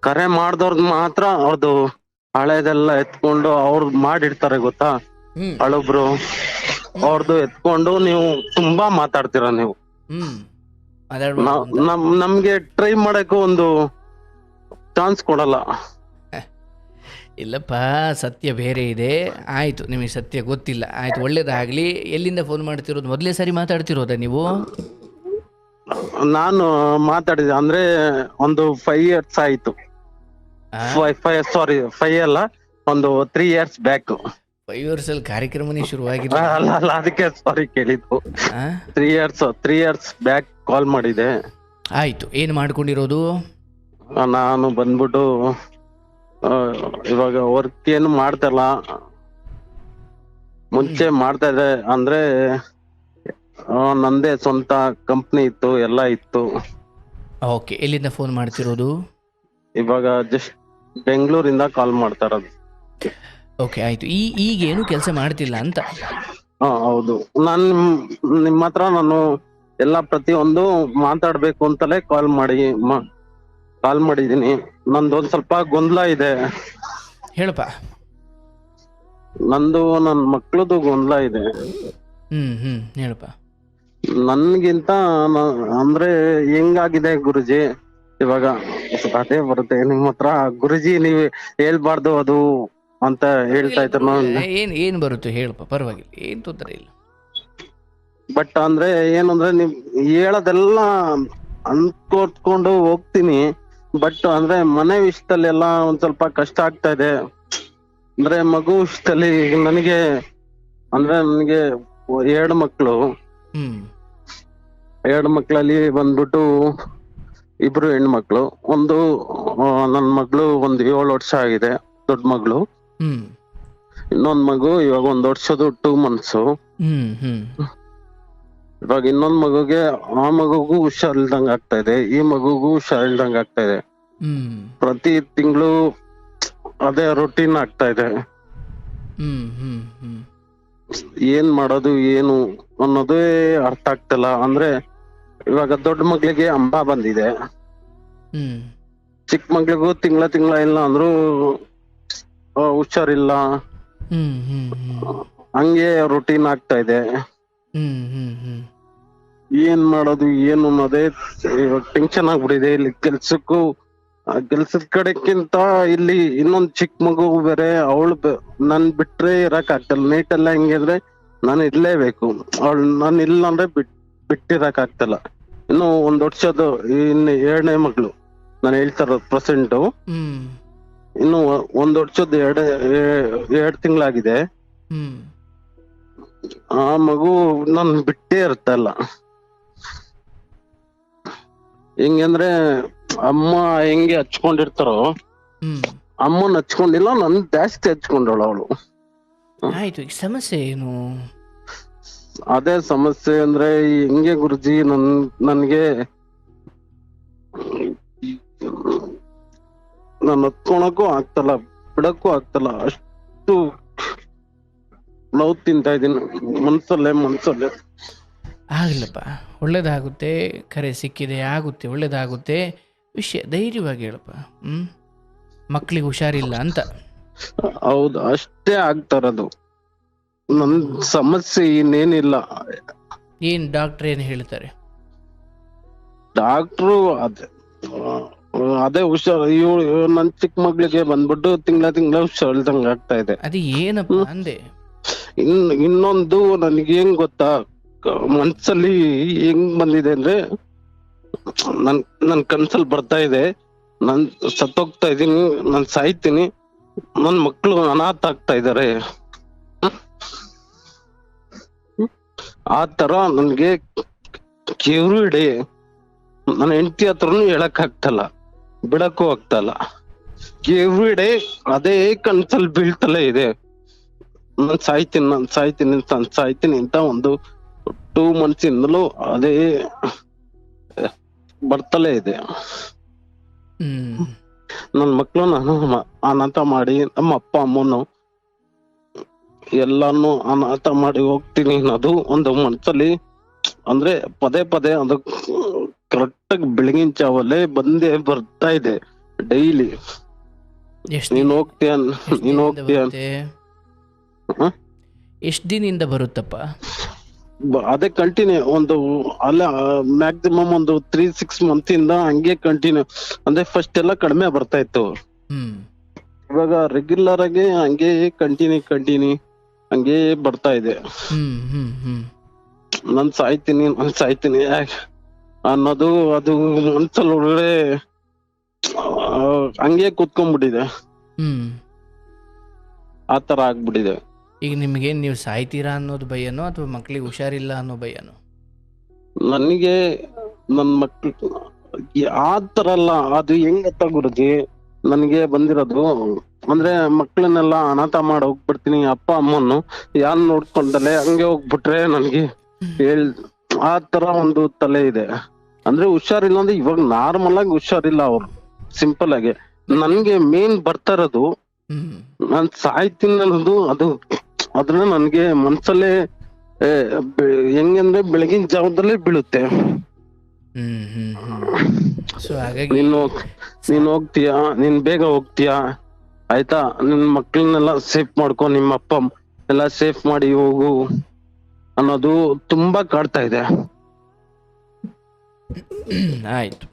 ಕರೆ ಮಾಡ್ದವ್ರದ್ ಮಾತ್ರ ಅವ್ರದ್ದು ಹಳೆದೆಲ್ಲ ಎತ್ಕೊಂಡು ಅವ್ರು ಮಾಡಿರ್ತಾರೆ ಗೊತ್ತಾ? ಹಳೊಬ್ರು. ಅವ್ರದ್ದು ಎತ್ಕೊಂಡು ನೀವು ತುಂಬಾ ಮಾತಾಡ್ತೀರಾ ನೀವು. ನಮ್ ನಮ್ಗೆ ಟ್ರೈ ಮಾಡಕ್ಕೂ ಒಂದು ಚಾನ್ಸ್ ಕೊಡಲ್ಲ. ಇಲ್ಲಪ್ಪ ಸತ್ಯ ಬೇರೆ ಇದೆ. ಆಯ್ತು ನಿಮಗೆ ಸತ್ಯ ಗೊತ್ತಿಲ್ಲ. ಆಯ್ತು ಒಳ್ಳೇದಾಗ್ಲಿ. ಎಲ್ಲಿಂದ ಫೋನ್ ಮಾಡ್ತಿರೋದು? ಮೊದಲೇ ಸರಿ ಮಾತಾಡ್ತಿರೋದ ನೀವು? ನಾನು ಮಾತಾಡಿದೆ ಅಂದ್ರೆ ಒಂದು ಫೈವ್ ಇಯರ್ಸ್ ಆಯ್ತು? ಫೈವ್ ಸಾರಿ ಫೈವ್ ಅಲ್ಲ ಒಂದು three years back five years ಅಲ್ಲಿ ಕಾರ್ಯಕ್ರಮನೇ ಅಲ್ಲ ಅಲ್ಲ ಅದಕ್ಕೆ ಸಾರಿ ಕೇಳಿದ್ದು? Three years three years back call ಮಾಡಿದೆ. ಆಯ್ತು ಏನು ಮಾಡ್ಕೊಂಡಿರೋದು? ನಾನು ಬಂದ್ಬಿಟ್ಟು ಇವಾಗ ವರ್ಕ್ ಏನು ಮಾಡ್ತಲ್ಲ ಮುಂಚೆ ಮಾಡ್ತಾ ಇದೆ ಅಂದ್ರೆ ನಂದೇ ಸ್ವಂತ ಕಂಪ್ನಿ ಇತ್ತು ಎಲ್ಲ ಇತ್ತು. ಓಕೆ ಎಲ್ಲಿಂದ ಫೋನ್ ಮಾಡ್ತಿರೋದು? ಇವಾಗ ಜಸ್ಟ್ ಬೆಂಗಳೂರಿಂದ ಕಾಲ್ ಮಾಡ್ತಾ ಇರೋದು. ಓಕೆ ಆಯ್ತು. ಈ ಈಗೇನು ಕೆಲಸ ಮಾಡ್ತಿಲ್ಲ ಅಂತ? ಹಾ ಹೌದು. ನಾನು ನಿಮ್- ನಿಮ್ಮ ಹತ್ರ ನಾನು ಎಲ್ಲ ಪ್ರತಿಯೊಂದು ಮಾತಾಡ್ಬೇಕು ಅಂತಲೇ ಕಾಲ್ ಮಾಡಿ ಕಾಲ್ ಮಾಡಿದೀನಿ ನಂದೊಂದ್ ಸ್ವಲ್ಪ ಗೊಂದಲ ಇದೆ. ಹೇಳಪ್ಪ. ನಂದು ನನ್ನ ಮಕ್ಳದು ಗೊಂದಲ ಇದೆ. ಹ್ಮ್ ಹ್ಮ್ ಹೇಳಪ್ಪ. ನನ್ಗಿಂತ ಅಂದ್ರೆ ಹೆಂಗಾಗಿದೆ ಗುರುಜಿ? ಇವಾಗ ಅದೇ ಬರುತ್ತೆ ನಿಮ್ ಹತ್ರ ಗುರುಜಿ ನೀವ್ ಹೇಳ್ಬಾರ್ದು ಅದು ಅಂತ ಹೇಳ್ತಾ ಇದ್ರು ನಾನು. ಏನ್ ಏನ್ ಬರುತ್ತೆ ಹೇಳಪ್ಪ ಪರವಾಗಿಲ್ಲ ಏನ್ ತೊಂದರೆ ಇಲ್ಲ. ಬಟ್ ಅಂದ್ರೆ ಏನಂದ್ರೆ ನಿಮ್ ಹೇಳೋದೆಲ್ಲ ಅನ್ಕೋತ್ಕೊಂಡು ಹೋಗ್ತೀನಿ ಬಟ್ ಅಂದ್ರೆ ಮನೆ ವಿಷಯದಲ್ಲೆಲ್ಲ ಒಂದ್ ಸ್ವಲ್ಪ ಕಷ್ಟ ಆಗ್ತಾ ಇದೆ. ಅಂದ್ರೆ ಮಗು ವಿಷಯದಲ್ಲಿ ನನಗೆ ಅಂದ್ರೆ ನನಗೆ ಎರಡು ಮಕ್ಳು. ಹ್ಮ್ ಎರಡು ಮಕ್ಕಳಲ್ಲಿ ಬಂದ್ಬಿಟ್ಟು ಇಬ್ರು ಹೆಣ್ಮಕ್ಳು. ಒಂದು ನನ್ನ ಮಗಳು ಒಂದು ಏಳು ವರ್ಷ ಆಗಿದೆ ದೊಡ್ಡ ಮಗಳು. ಇನ್ನೊಂದ್ ಮಗು ಇವಾಗ ಒಂದ್ ವರ್ಷದ ಟೂ ಮಂತ್ಸು ಇವಾಗ ಇನ್ನೊಂದ್ ಮಗುಗೆ ಆ ಮಗುಗೂ ಹುಷಾರಿಲ್ದಂಗ ಆಗ್ತಾ ಇದೆ ಈ ಮಗುಗೂ ಹುಷಾರಿಲ್ದಂಗ ಆಗ್ತಾ ಇದೆ. ಪ್ರತಿ ತಿಂಗಳು ಅದೇ ರೊಟೀನ್ ಆಗ್ತಾ ಇದೆ. ಹ್ಮ್ ಹ್ಮ್ ಹ್ಮ್. ಏನ್ ಮಾಡೋದು ಏನು ಅನ್ನೋದೇ ಅರ್ಥ ಆಗ್ತಲ್ಲ. ಅಂದ್ರೆ ಇವಾಗ ದೊಡ್ಡ ಮಗ್ಳಿಗೆ ಅಂಬ ಬಂದಿದೆ. ಚಿಕ್ಕ ಮಗ್ಳಿಗೂ ತಿಂಗಳ ತಿಂಗಳ ಇಲ್ಲ ಅಂದ್ರು ಹುಷಾರಿಲ್ಲ. ಹಂಗೆ ರೊಟೀನ್ ಆಗ್ತಾ ಇದೆ. ಏನ್ ಮಾಡೋದು ಏನು ಅನ್ನೋದೇ ಇವಾಗ ಟೆನ್ಷನ್ ಆಗ್ಬಿಟ್ಟಿದೆ. ಇಲ್ಲಿ ಕೆಲ್ಸಕ್ಕೂ ಕೆಲ್ಸದ ಕಡೆಕ್ಕಿಂತ ಇಲ್ಲಿ ಇನ್ನೊಂದ್ ಚಿಕ್ಕ ಮಗು ಬೇರೆ ಅವಳು ನನ್ ಬಿಟ್ರೆ ಇರಕ್ ಆಗ್ತಲ್ಲ ನೈಟ್ ಎಲ್ಲ ಹೆಂಗೆ ಅಂದ್ರೆ ನಾನು ಇರ್ಲೇಬೇಕು. ಅವಳು ನಾನು ಇಲ್ಲ ಅಂದ್ರೆ ಬಿಟ್ ಬಿಟ್ಟಿರಕ್ ಆಗ್ತಲ್ಲ ಇನ್ನು ಒಂದ್ ವರ್ಷದ ಇನ್ನು ಎರಡನೇ ಮಗಳು. ನಾನು ಹೇಳ್ತಾರ ಪ್ರೆಸೆಂಟ್ ಇನ್ನು ಒಂದ್ ವರ್ಷದ ಎರಡ ಎರಡ್ ತಿಂಗಳಾಗಿದೆ. ಆ ಮಗು ನನ್ ಬಿಟ್ಟೇ ಇರ್ತಲ್ಲ. ಹೆಂಗಂದ್ರೆ ಅಮ್ಮ ಹೆಂಗೆ ಹಚ್ಕೊಂಡಿರ್ತಾರೋ ಹ್ಮ್. ಅಮ್ಮನ್ ಹಚ್ಕೊಂಡಿಲ್ಲ ನನ್ ಜಾಸ್ತಿ ಹಚ್ಕೊಂಡವಳು ಅವಳು. ಆಯ್ತು ಈಗ ಸಮಸ್ಯೆ ಏನು? ಅದೇ ಸಮಸ್ಯೆ ಅಂದ್ರೆ ಈ ಹೆಂಗೆ ಗುರುಜಿ ನನ್ ನನ್ಗೆ ನಾನು ಹತ್ಕೊಳಕ್ಕೂ ಆಗ್ತಲ್ಲ ಬಿಡಕ್ಕೂ ಆಗ್ತಲ್ಲ ಅಷ್ಟು ನೋವು ತಿಂತಾ ಇದೀನಿ ಮನ್ಸಲ್ಲೇ ಮನ್ಸಲ್ಲೇ. ಆಗಲ್ಲಪ್ಪ ಒಳ್ಳೇದಾಗುತ್ತೆ ಕರೆ ಸಿಕ್ಕಿದೆ ಆಗುತ್ತೆ ಒಳ್ಳೇದಾಗುತ್ತೆ. ವಿಷಯ ಧೈರ್ಯವಾಗಿ ಹೇಳಪ್ಪ. ಹ್ಮ್? ಮಕ್ಕಳಿಗೆ ಹುಷಾರಿಲ್ಲ ಅಂತ. ಹೌದು ಅಷ್ಟೇ ಆಗ್ತಾರದು ನನ್ ಸಮಸ್ಯೆ ಇನ್ನೇನಿಲ್ಲ. ಏನು ಡಾಕ್ಟರ್ ಏನು ಹೇಳ್ತಾರೆ? ಡಾಕ್ಟ್ರು ಅದೇ ಅದೇ ಹುಷಾರ್. ಇವ್ ನನ್ ಚಿಕ್ಕ ಮಗ್ಳಿಗೆ ಬಂದ್ಬಿಟ್ಟು ತಿಂಗಳ ತಿಂಗಳ ಹುಷಾರಿಲ್ದಂಗ ಆಗ್ತಾ ಇದೆ. ಅದು ಏನಪ್ಪ ಅಂದೆ? ಇನ್ ಇನ್ನೊಂದು ನನ್ಗೆ ಹೆಂಗ್ ಗೊತ್ತಾ? ಮನ್ಸಲ್ಲಿ ಹೆಂಗ್ ಬಂದಿದೆ ಅಂದ್ರೆ ನನ್ ನನ್ ಕನ್ಸಲ್ ಬರ್ತಾ ಇದೆ. ನನ್ ಸತ್ತೋಗ್ತಾ ಇದೀನಿ ನಾನ್ ಸಾಯ್ತೀನಿ. ನನ್ ಮಕ್ಳು ಅನಾಥ ಆಗ್ತಾ ಇದಾರೆ. ಆ ತರ ನನ್ಗೆ ಕೇವ್ರು ಇಡಿ. ನನ್ನ ಹೆಂಡತಿ ಹತ್ರನು ಹೇಳಕ್ ಆಗ್ತಲ್ಲ, ಬಿಡಕ್ಕೂ ಆಗ್ತಲ್ಲ ಎವ್ರಿ ಡೇ ಅದೇ ಕನ್ಸಲ್ ಬೀಳ್ತಲೇ ಇದೆ. ನಾನ್ ಸಾಯ್ತೀನಿ ನಾನ್ ಸಾಯ್ತೀನಿ ನಾನ್ ಸಾಯ್ತೀನಿ ಅಂತ ಒಂದು ಟೂ ಮಂತ್ಸ್ ಇಂದಲೂ ಅದೇ ಬರ್ತಲೇ ಇದೆ. ನನ್ನ ನನ್ ಮಕ್ಳು ನಾನು ಅನಾಥ ಮಾಡಿ ನಮ್ಮ ಅಪ್ಪ ಅಮ್ಮನು ಎಲ್ಲಾನು ಅನಾಥ ಮಾಡಿ ಹೋಗ್ತೀನಿ ಅನ್ನೋದು ಒಂದು ಮನಸ್ಸಲ್ಲಿ ಅಂದ್ರೆ ಪದೇ ಪದೇ ಅದು ಕರೆಕ್ಟ್ ಆಗಿ ಬೆಳಗಿನ ಜಾವಲ್ಲೇ ಬಂದೇ ಬರ್ತಾ ಇದೆ ಡೈಲಿ. ನೀನ್ ಹೋಗ್ತೀಯ ನೀನ್ ಹೋಗ್ತೀಯ ಎಷ್ಟ್ ದಿನದಿಂದ ಬರುತ್ತಪ್ಪ? ಅದೇ ಕಂಟಿನ್ಯೂ ಒಂದು ಅಲ್ಲ ಮ್ಯಾಕ್ಸಿಮಮ್ ಒಂದು ತ್ರೀ ಸಿಕ್ಸ್ ಮಂತ್ ಇಂದ ಹಂಗೆ ಕಂಟಿನ್ಯೂ ಅಂದ್ರೆ ಫಸ್ಟ್ ಎಲ್ಲ ಕಡಿಮೆ ಬರ್ತಾ ಇತ್ತು. ಇವಾಗ ರೆಗ್ಯುಲರ್ ಆಗಿ ಹಂಗೆ ಕಂಟಿನ್ಯೂ ಕಂಟಿನ್ಯೂ ಹಂಗೆ ಬರ್ತಾ ಇದೆ. ನಾನ್ ಸಾಯ್ತೀನಿ ನಾನ್ ಸಾಯ್ತೀನಿ. ಅನ್ನೋದು ಅದು ಮನ್ಸಲ್ಲಿ ಒಳಗಡೆ ಹಂಗೆ ಕೂತ್ಕೊಂಡ್ಬಿಟ್ಟಿದೆ. ಹ್ಮ್. ಆ ತರ ಆಗ್ಬಿಟ್ಟಿದೆ. ಈಗ ನಿಮ್ಗೆ ನೀವು ಸಾಯ್ತೀರಾ ಅನ್ನೋದು ಭಯನೋ ಅಥವಾ ಮಕ್ಳಿಗೆ ಹುಷಾರಿಲ್ಲ ಅನ್ನೋ ಭಯನೋ? ನನಗೆ ನನ್ನ ಮಕ್ಳು ಆ ತರ ಅಲ್ಲ ಅದು ಹೆಂಗತ್ತ ಗುರುಜಿ? ನನಗೆ ಬಂದಿರೋದು ಅಂದ್ರೆ ಮಕ್ಕಳನ್ನೆಲ್ಲ ಅನಾಥ ಮಾಡಿ ಹೋಗ್ಬಿಡ್ತೀನಿ ಅಪ್ಪ ಅಮ್ಮನ್ನು ಯಾರು ನೋಡ್ಕೊಂಡಲೆ ಹಂಗೆ ಹೋಗ್ಬಿಟ್ರೆ ನನಗೆ ಹೇಳ್ ಆ ತರ ಒಂದು ತಲೆ ಇದೆ. ಅಂದ್ರೆ ಹುಷಾರಿಲ್ಲ ಅಂದ್ರೆ ಇವಾಗ ನಾರ್ಮಲ್ ಆಗಿ ಹುಷಾರಿಲ್ಲ ಅವ್ರು ಸಿಂಪಲ್ ಆಗಿ. ನನ್ಗೆ ಮೇನ್ ಬರ್ತಾ ಇರೋದು ನಾನ್ ಸಾಯ್ತೀನಿ ಅನ್ನೋದು ಅದು ಅದ್ರ ನನ್ಗೆ ಮನ್ಸಲ್ಲೇ ಹೆಂಗಂದ್ರೆ ಬೆಳಗಿನ ಜಾವದಲ್ಲೇ ಬೀಳುತ್ತೆ. ನೀನ್ ನೀನ್ ಹೋಗ್ತೀಯಾ? ನೀನ್ ಬೇಗ ಹೋಗ್ತೀಯಾ? ಆಯ್ತಾ? ನಿನ್ ಮಕ್ಳನ್ನೆಲ್ಲ ಸೇಫ್ ಮಾಡ್ಕೊ ನಿಮ್ಮ ಅಪ್ಪ ಎಲ್ಲ ಸೇಫ್ ಮಾಡಿ ಹೋಗು ಅನ್ನೋದು ತುಂಬಾ ಕಾಡ್ತಾ ಇದೆ. ಆಯ್ತು.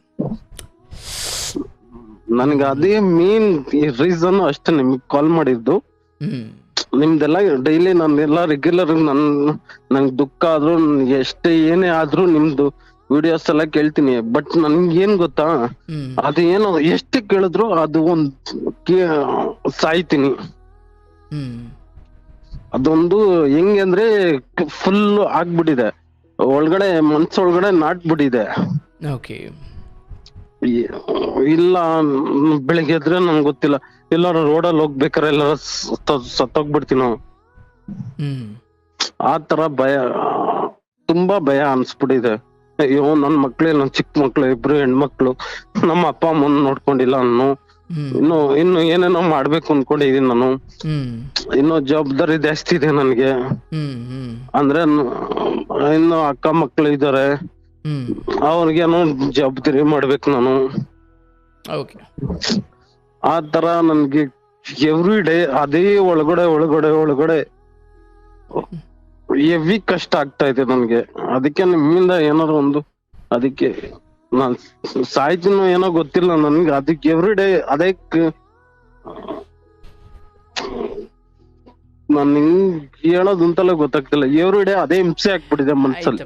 ನನ್ಗೆ ಅದೇ ಮೇನ್ ರೀಸನ್ ಅಷ್ಟೇ ನಿಮ್ಗೆ ಕಾಲ್ ಮಾಡಿದ್ದು. ನಿಮ್ದೆಲ್ಲ ಡೈಲಿ ನಾನೆಲ್ಲ ರೆಗ್ಯುಲರ್ ನನ್ ನಂಗ್ ದುಃಖ ಆದ್ರೂ ಎಷ್ಟೇ ಏನೇ ಆದ್ರೂ ನಿಮ್ದು ವಿಡಿಯೋಸ್ ಎಲ್ಲ ಕೇಳ್ತೀನಿ. ಬಟ್ ನನ್ಗೆ ಏನ್ ಗೊತ್ತಾ? ಅದು ಏನೋ ಎಷ್ಟು ಕೇಳಿದ್ರು ಅದು ಒಂದ್ ಸಾಯ್ತೀನಿ. ಅದೊಂದು ಹೆಂಗೆ ಅಂದ್ರೆ ಫುಲ್ ಆಗ್ಬಿಟ್ಟಿದೆ. ಒಳಗಡೆ ಮನ್ಸೊಳಗಡೆ ನಾಟ್ಬಿಟ್ಟಿದೆ. ಓಕೆ ಇಲ್ಲ ಬೆಳಿಗ್ಗೆ ಎದ್ರೆ ನಂಗೆ ಗೊತ್ತಿಲ್ಲ. ಎಲ್ಲಾರು ರೋಡಲ್ಲಿ ಹೋಗ್ಬೇಕಾರೆ ಎಲ್ಲಾರ ಸತ್ತ- ನಾವು. ಆ ತರ ಭಯ ತುಂಬಾ ಭಯ ಅನ್ಸ್ಬಿಟ್ಟಿದೆ. ಅಯ್ಯೋ ನನ್ ಮಕ್ಳೇ ನನ್ ಚಿಕ್ಕ ಮಕ್ಳು ಇಬ್ರು ಹೆಣ್ಮಕ್ಳು ನಮ್ಮ ಅಪ್ಪ ಅಮ್ಮನ್ ನೋಡ್ಕೊಂಡಿಲ್ಲ ನಾನು. ಇನ್ನು ಇನ್ನು ಏನೇನೋ ಮಾಡ್ಬೇಕು ಅನ್ಕೊಂಡಿದೀನಿ ನಾನು. ಇನ್ನು ಜವಾಬ್ದಾರಿ ಜಾಸ್ತಿ ಇದೆ ನನ್ಗೆ. ಅಂದ್ರೆ ಇನ್ನು ಅಕ್ಕ ಮಕ್ಳು ಇದಾರೆ. ಅವ್ರಿಗೇನೋ ಜವಾಬ್ದಾರಿ ಮಾಡ್ಬೇಕು ನಾನು. ಓಕೆ ಆ ತರ ನನ್ಗೆ ಎವ್ರಿ ಡೇ ಅದೇ ಒಳಗಡೆ ಒಳಗಡೆ ಒಳಗಡೆ ಹೆವಿ ಕಷ್ಟ ಆಗ್ತಾ ಇದೆ ನನ್ಗೆ. ಅದಕ್ಕೆ ನಿಮ್ಮಿಂದ ಏನಾದ್ರು ಒಂದು ಅದಕ್ಕೆ ನಾನ್ ಸಾಯ್ತೀನೋ ಏನೋ ಗೊತ್ತಿಲ್ಲ ನನ್ಗೆ. ಅದಕ್ಕೆ ಎವ್ರಿ ಡೇ ಅದಕ್ಕೆ ನಾನು ಹಿಂಗ್ ಹೇಳೋದು ಅಂತಲೇ ಗೊತ್ತಾಗ್ತಿಲ್ಲ. ಎವ್ರಿ ಡೇ ಅದೇ ಹಿಂಸೆ ಆಗ್ಬಿಟ್ಟಿದೆ ಮನ್ಸಲ್ಲಿ.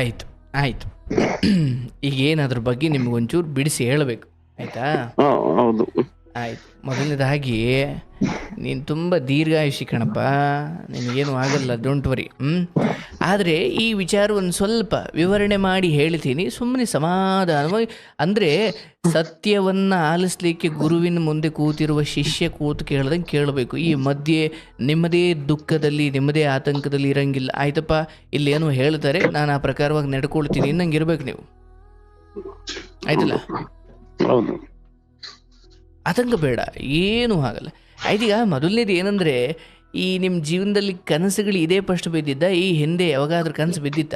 ಆಯ್ತು. ಆಯ್ತು. ಈಗ ಏನು ಅದ್ರ ಬಗ್ಗೆ ನಿಮ್ಗೆ ಒಂಚೂರು ಬಿಡಿಸಿ ಹೇಳಬೇಕು. ಆಯ್ತಾ? ಹೌದು. ಆಯ್ತು. ಮೊದಲನೇದಾಗಿ ನೀನು ತುಂಬ ದೀರ್ಘಾಯುಷಿ ಕಣಪ್ಪ. ನಿನಗೇನು ಆಗಲ್ಲ ಡೋಂಟ್ ವರಿ ಹ್ಞೂ ಆದರೆ ಈ ವಿಚಾರ ಒಂದು ಸ್ವಲ್ಪ ವಿವರಣೆ ಮಾಡಿ ಹೇಳ್ತೀನಿ. ಸುಮ್ಮನೆ ಸಮಾಧಾನವಾಗಿ. ಅಂದರೆ ಸತ್ಯವನ್ನು ಆಲಿಸ್ಲಿಕ್ಕೆ ಗುರುವಿನ ಮುಂದೆ ಕೂತಿರುವ ಶಿಷ್ಯ ಕೂತು ಕೇಳ್ದಂಗೆ ಕೇಳಬೇಕು. ಈ ಮಧ್ಯೆ ನಿಮ್ಮದೇ ದುಃಖದಲ್ಲಿ, ನಿಮ್ಮದೇ ಆತಂಕದಲ್ಲಿ ಇರಂಗಿಲ್ಲ. ಆಯ್ತಪ್ಪ, ಇಲ್ಲೇನೋ ಹೇಳ್ತಾರೆ. ನಾನು ಆ ಪ್ರಕಾರವಾಗಿ ನಡ್ಕೊಳ್ತೀನಿ. ನಂಗೆ ಇರ್ಬೇಕು ನೀವು. ಆಯ್ತಲ್ಲ? ಹೌದು. ಆತಂಕ ಬೇಡ ಏನೂ ಆಗಲ್ಲ. ಆಯ್ತೀಗ ಮೊದಲನೇದು ಏನಂದರೆ ಈ ನಿಮ್ಮ ಜೀವನದಲ್ಲಿ ಕನಸುಗಳು ಇದೇ ಫಸ್ಟ್ ಬಿದ್ದಿದ್ದ? ಈ ಹಿಂದೆ ಯಾವಾಗಾದ್ರೂ ಕನಸು ಬಿದ್ದಿತ್ತ?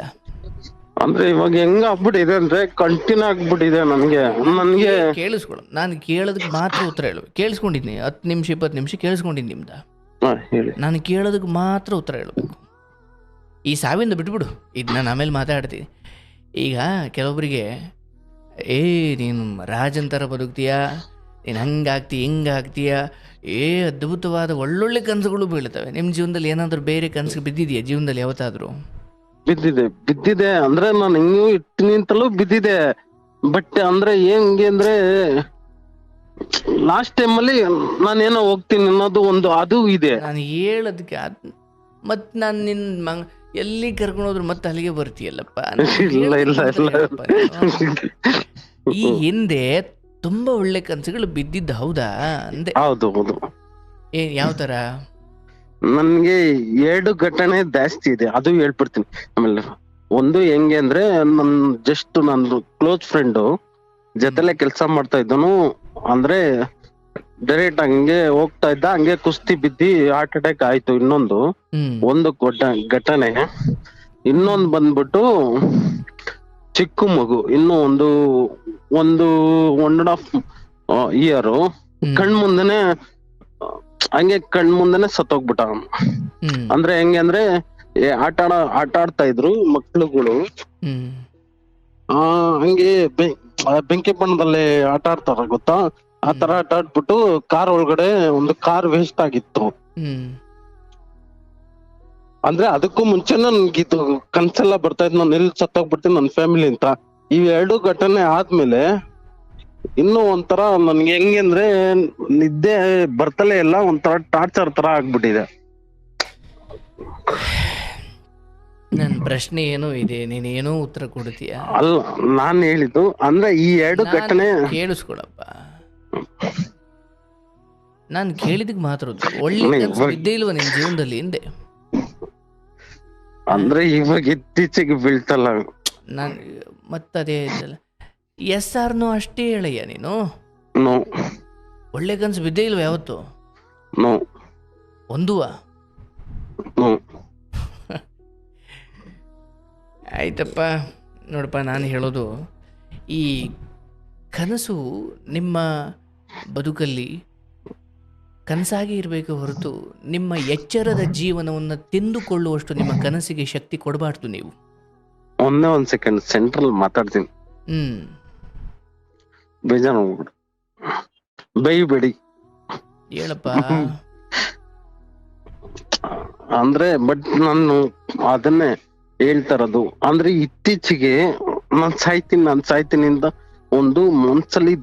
ಅಂದ್ರೆ ಇವಾಗ ಹೆಂಗ ಆಗ್ಬಿಟ್ಟಿದೆ ಅಂದ್ರೆ ಕಂಟಿನ್ಯೂ ಆಗ್ಬಿಟ್ಟಿದೆ ನನಗೆ. ನನಗೆ ಕೇಳಿಸ್ಕೊಳ್ಳ ನಾನು ಕೇಳೋದಕ್ಕೆ ಮಾತ್ರ ಉತ್ತರ ಹೇಳು. ಕೇಳಿಸ್ಕೊಂಡಿದ್ದೀನಿ ಹತ್ತು ನಿಮಿಷ ಇಪ್ಪತ್ತು ನಿಮಿಷ ಕೇಳಿಸ್ಕೊಂಡಿದ್ದೀನಿ ನಿಮ್ದ. ಹೇಳಿ. ನಾನು ಕೇಳೋದಕ್ಕೆ ಮಾತ್ರ ಉತ್ತರ ಹೇಳಬೇಕು. ಈ ಸಾವಿಂದ ಬಿಟ್ಬಿಡು. ಇದು ನಾನು ಆಮೇಲೆ ಮಾತಾಡ್ತೀನಿ. ಈಗ ಕೆಲವೊಬ್ಬರಿಗೆ ಏ ನೀನು ರಾಜನ್ ಥರ ಬದುಕ್ತೀಯಾ? ನೀನು ಹಂಗಾಗ್ತಿ ಹಿಂಗಾಗ್ತೀಯ? ಏ ಅದ್ಭುತವಾದ ಒಳ್ಳೊಳ್ಳೆ ಕನಸುಗಳು ಬೀಳ್ತವೆ ನಿಮ್ಮ ಜೀವನದಲ್ಲಿ ಏನಾದರೂ ಬೇರೆ ಕನಸು ಬಿದ್ದಿದೆಯಾ ಜೀವನದಲ್ಲಿ ಯಾವತ್ತಾದರೂ? ಬಿದ್ದಿದೆ ಬಿದ್ದಿದೆ ಅಂದ್ರೆ ನಾನು ಹಿಂಗೂ ಇಟ್ಟು ನಿಂತಲೂ ಬಿದ್ದಿದೆ. ಬಟ್ ಅಂದ್ರೆ ಹೆಂಗೆ ಅಂದ್ರೆ ಲಾಸ್ಟ್ ಟೈಮ್ ಅಲ್ಲಿ ನಾನೇನೋ ಹೋಗ್ತೀನಿ ಅನ್ನೋದು ಒಂದು ಅದು ಇದೆ. ನಾನು ಹೇಳೋದಕ್ಕೆ ಮತ್ ನಾನು ನಿನ್ನ ಎಲ್ಲಿ ಕರ್ಕೊಂಡು ಹೋದ್ರು ಮತ್ತೆ ಅಲ್ಲಿಗೆ ಬರ್ತೀಯಲ್ಲಪ್ಪ. ಈ ಹಿಂದೆ ತುಂಬಾ ಒಳ್ಳೆ ಕನಸುಗಳು ಬಿದ್ದಿದ್ದ ಹೌದಾ? ಅಂದೆ ಹೌದು ಹೌದು. ಏನ್ ಯಾವ ತರ? ನನ್ಗೆ ಎರಡು ಘಟನೆ ಜಾಸ್ತಿ ಇದೆ ಅದು ಹೇಳ್ಬಿಡ್ತೀನಿ. ಆಮೇಲೆ ಒಂದು ಹೆಂಗೆ ಅಂದ್ರೆ ನನ್ ಜಸ್ಟ್ ನನ್ನ ಕ್ಲೋಸ್ ಫ್ರೆಂಡು ಜೊತೆಲೆ ಕೆಲಸ ಮಾಡ್ತಾ ಇದ್ದನು. ಅಂದ್ರೆ ಡೈರೆಕ್ಟ್ ಹಂಗೆ ಹೋಗ್ತಾ ಇದ್ದ ಹಂಗೆ ಕುಸ್ತಿ ಬಿದ್ದಿ ಹಾರ್ಟ್ ಅಟ್ಯಾಕ್ ಆಯ್ತು ಇನ್ನೊಂದು. ಹ್ಮ್. ಒಂದು ಘಟನೆ. ಇನ್ನೊಂದು ಬಂದ್ಬಿಟ್ಟು ಚಿಕ್ಕ ಮಗು ಇನ್ನು ಒಂದು ಒಂದು ಒನ್ ಅಂಡ್ ಹಾಫ್ ಇಯರ್ ಕಣ್ ಮುಂದೆನೆ ಹಂಗೆ ಕಣ್ ಮುಂದೆನೆ ಸತ್ತೋಗ್ಬಿಟ್ಟ ಅಂದ್ರೆ ಹೆಂಗೆ ಅಂದ್ರೆ ಆಟ ಆಡ ಆಟ ಆಡ್ತಾ ಇದ್ರು ಮಕ್ಳುಗಳು. ಆ ಹಂಗೆ ಬೆಂಕಿ ಬಣ್ಣದಲ್ಲಿ ಆಟ ಆಡ್ತಾರ ಗೊತ್ತಾ? ಆ ತರ ಆಟ ಆಡ್ಬಿಟ್ಟು ಕಾರ್ ಒಳಗಡೆ ಒಂದು ಕಾರ್ ವೇಸ್ಟ್ ಆಗಿತ್ತು. ಅಂದ್ರೆ ಅದಕ್ಕೂ ಮುಂಚೆ ನನ್ಗೆ ಇದು ಕನ್ಸೆಲ್ಲ ಬರ್ತಾ ಇದ್ ನಾನು ಎಲ್ಲಿ ಸತ್ತೋಗ್ಬಿಡ್ತೀನಿ ನನ್ನ ಫ್ಯಾಮಿಲಿ ಅಂತ. ಈ ಎರಡು ಘಟನೆ ಆದ್ಮೇಲೆ ಇನ್ನು ಒಂಥರ ನನ್ಗೆ ಹೆಂಗೆ ಅಂದ್ರೆ ನಿದ್ದೆ ಬರ್ತಲೇ ಇಲ್ಲ ಒಂಥರ ಟಾರ್ಚರ್ ತರ ಆಗ್ಬಿಟ್ಟಿದೆ. ನನ್ನ ಪ್ರಶ್ನೆ ಏನು ಇದೆ? ನೀನ್ ಏನೋ ಉತ್ತರ ಕೊಡ್ತೀಯ? ಅಲ್ಲ ನಾನ್ ಹೇಳಿದ್ದು ಅಂದ್ರೆ ಈ ಎರಡು ಘಟನೆ ಕೇಳಿಸ್ಕೊಡಪ್ಪ. ನಾನು ಕೇಳಿದಕ್ಕೆ ಮಾತ್ರ ಒಳ್ಳೆ ಇಲ್ವಾ ನಿನ್ ಜೀವನದಲ್ಲಿ ಹಿಂದೆ ಅಂದ್ರೆ ಇವಾಗ ಇತ್ತೀಚೆಗೆ ಬೀಳ್ತಲ್ಲ. ನಾನು ಮತ್ತದೇ ಆಯ್ತಲ್ಲ ಎಸ್ ಆರ್ನು ಅಷ್ಟೇ ಹೇಳಯ್ಯ ನೀನು? ನೋ. ಒಳ್ಳೆ ಕನಸು ಬಿದ್ದೇ ಇಲ್ವ ಯಾವತ್ತು? ನೋ. ಒಂದುವ? ನೋ. ಆಯ್ತಪ್ಪ. ನೋಡಪ್ಪ ನಾನು ಹೇಳೋದು ಈ ಕನಸು ನಿಮ್ಮ ಬದುಕಲ್ಲಿ ಕನಸಾಗಿ ಇರಬೇಕು ಹೊರತು ನಿಮ್ಮ ಎಚ್ಚರದ ಜೀವನವನ್ನು ತಿಂದುಕೊಳ್ಳುವಷ್ಟು ನಿಮ್ಮ ಕನಸಿಗೆ ಶಕ್ತಿ ಕೊಡಬಾರ್ದು ನೀವು. ಒಂದೇ ಒಂದ್ ಸೆಕೆಂಡ್ ಸೆಂಟ್ರಲ್ ಮಾತಾಡ್ತೀನಿ. ಹ್ಮ್. ಹೋಗ್ಬಿಡು ಬೈಬೇಡಿ ಹೇಳಪ್ಪ. ಅಂದ್ರೆ ಬಟ್ ನಾನು ಅದನ್ನೇ ಹೇಳ್ತಾರದು ಅಂದ್ರೆ ಇತ್ತೀಚೆಗೆ ನಾನ್ ಸಾಯ್ತೀನಿ ನಾನ್ ಸಾಯ್ತೀನಿ ಅಂತ ಒಂದು ಮನ್ಸಲ್ಲಿ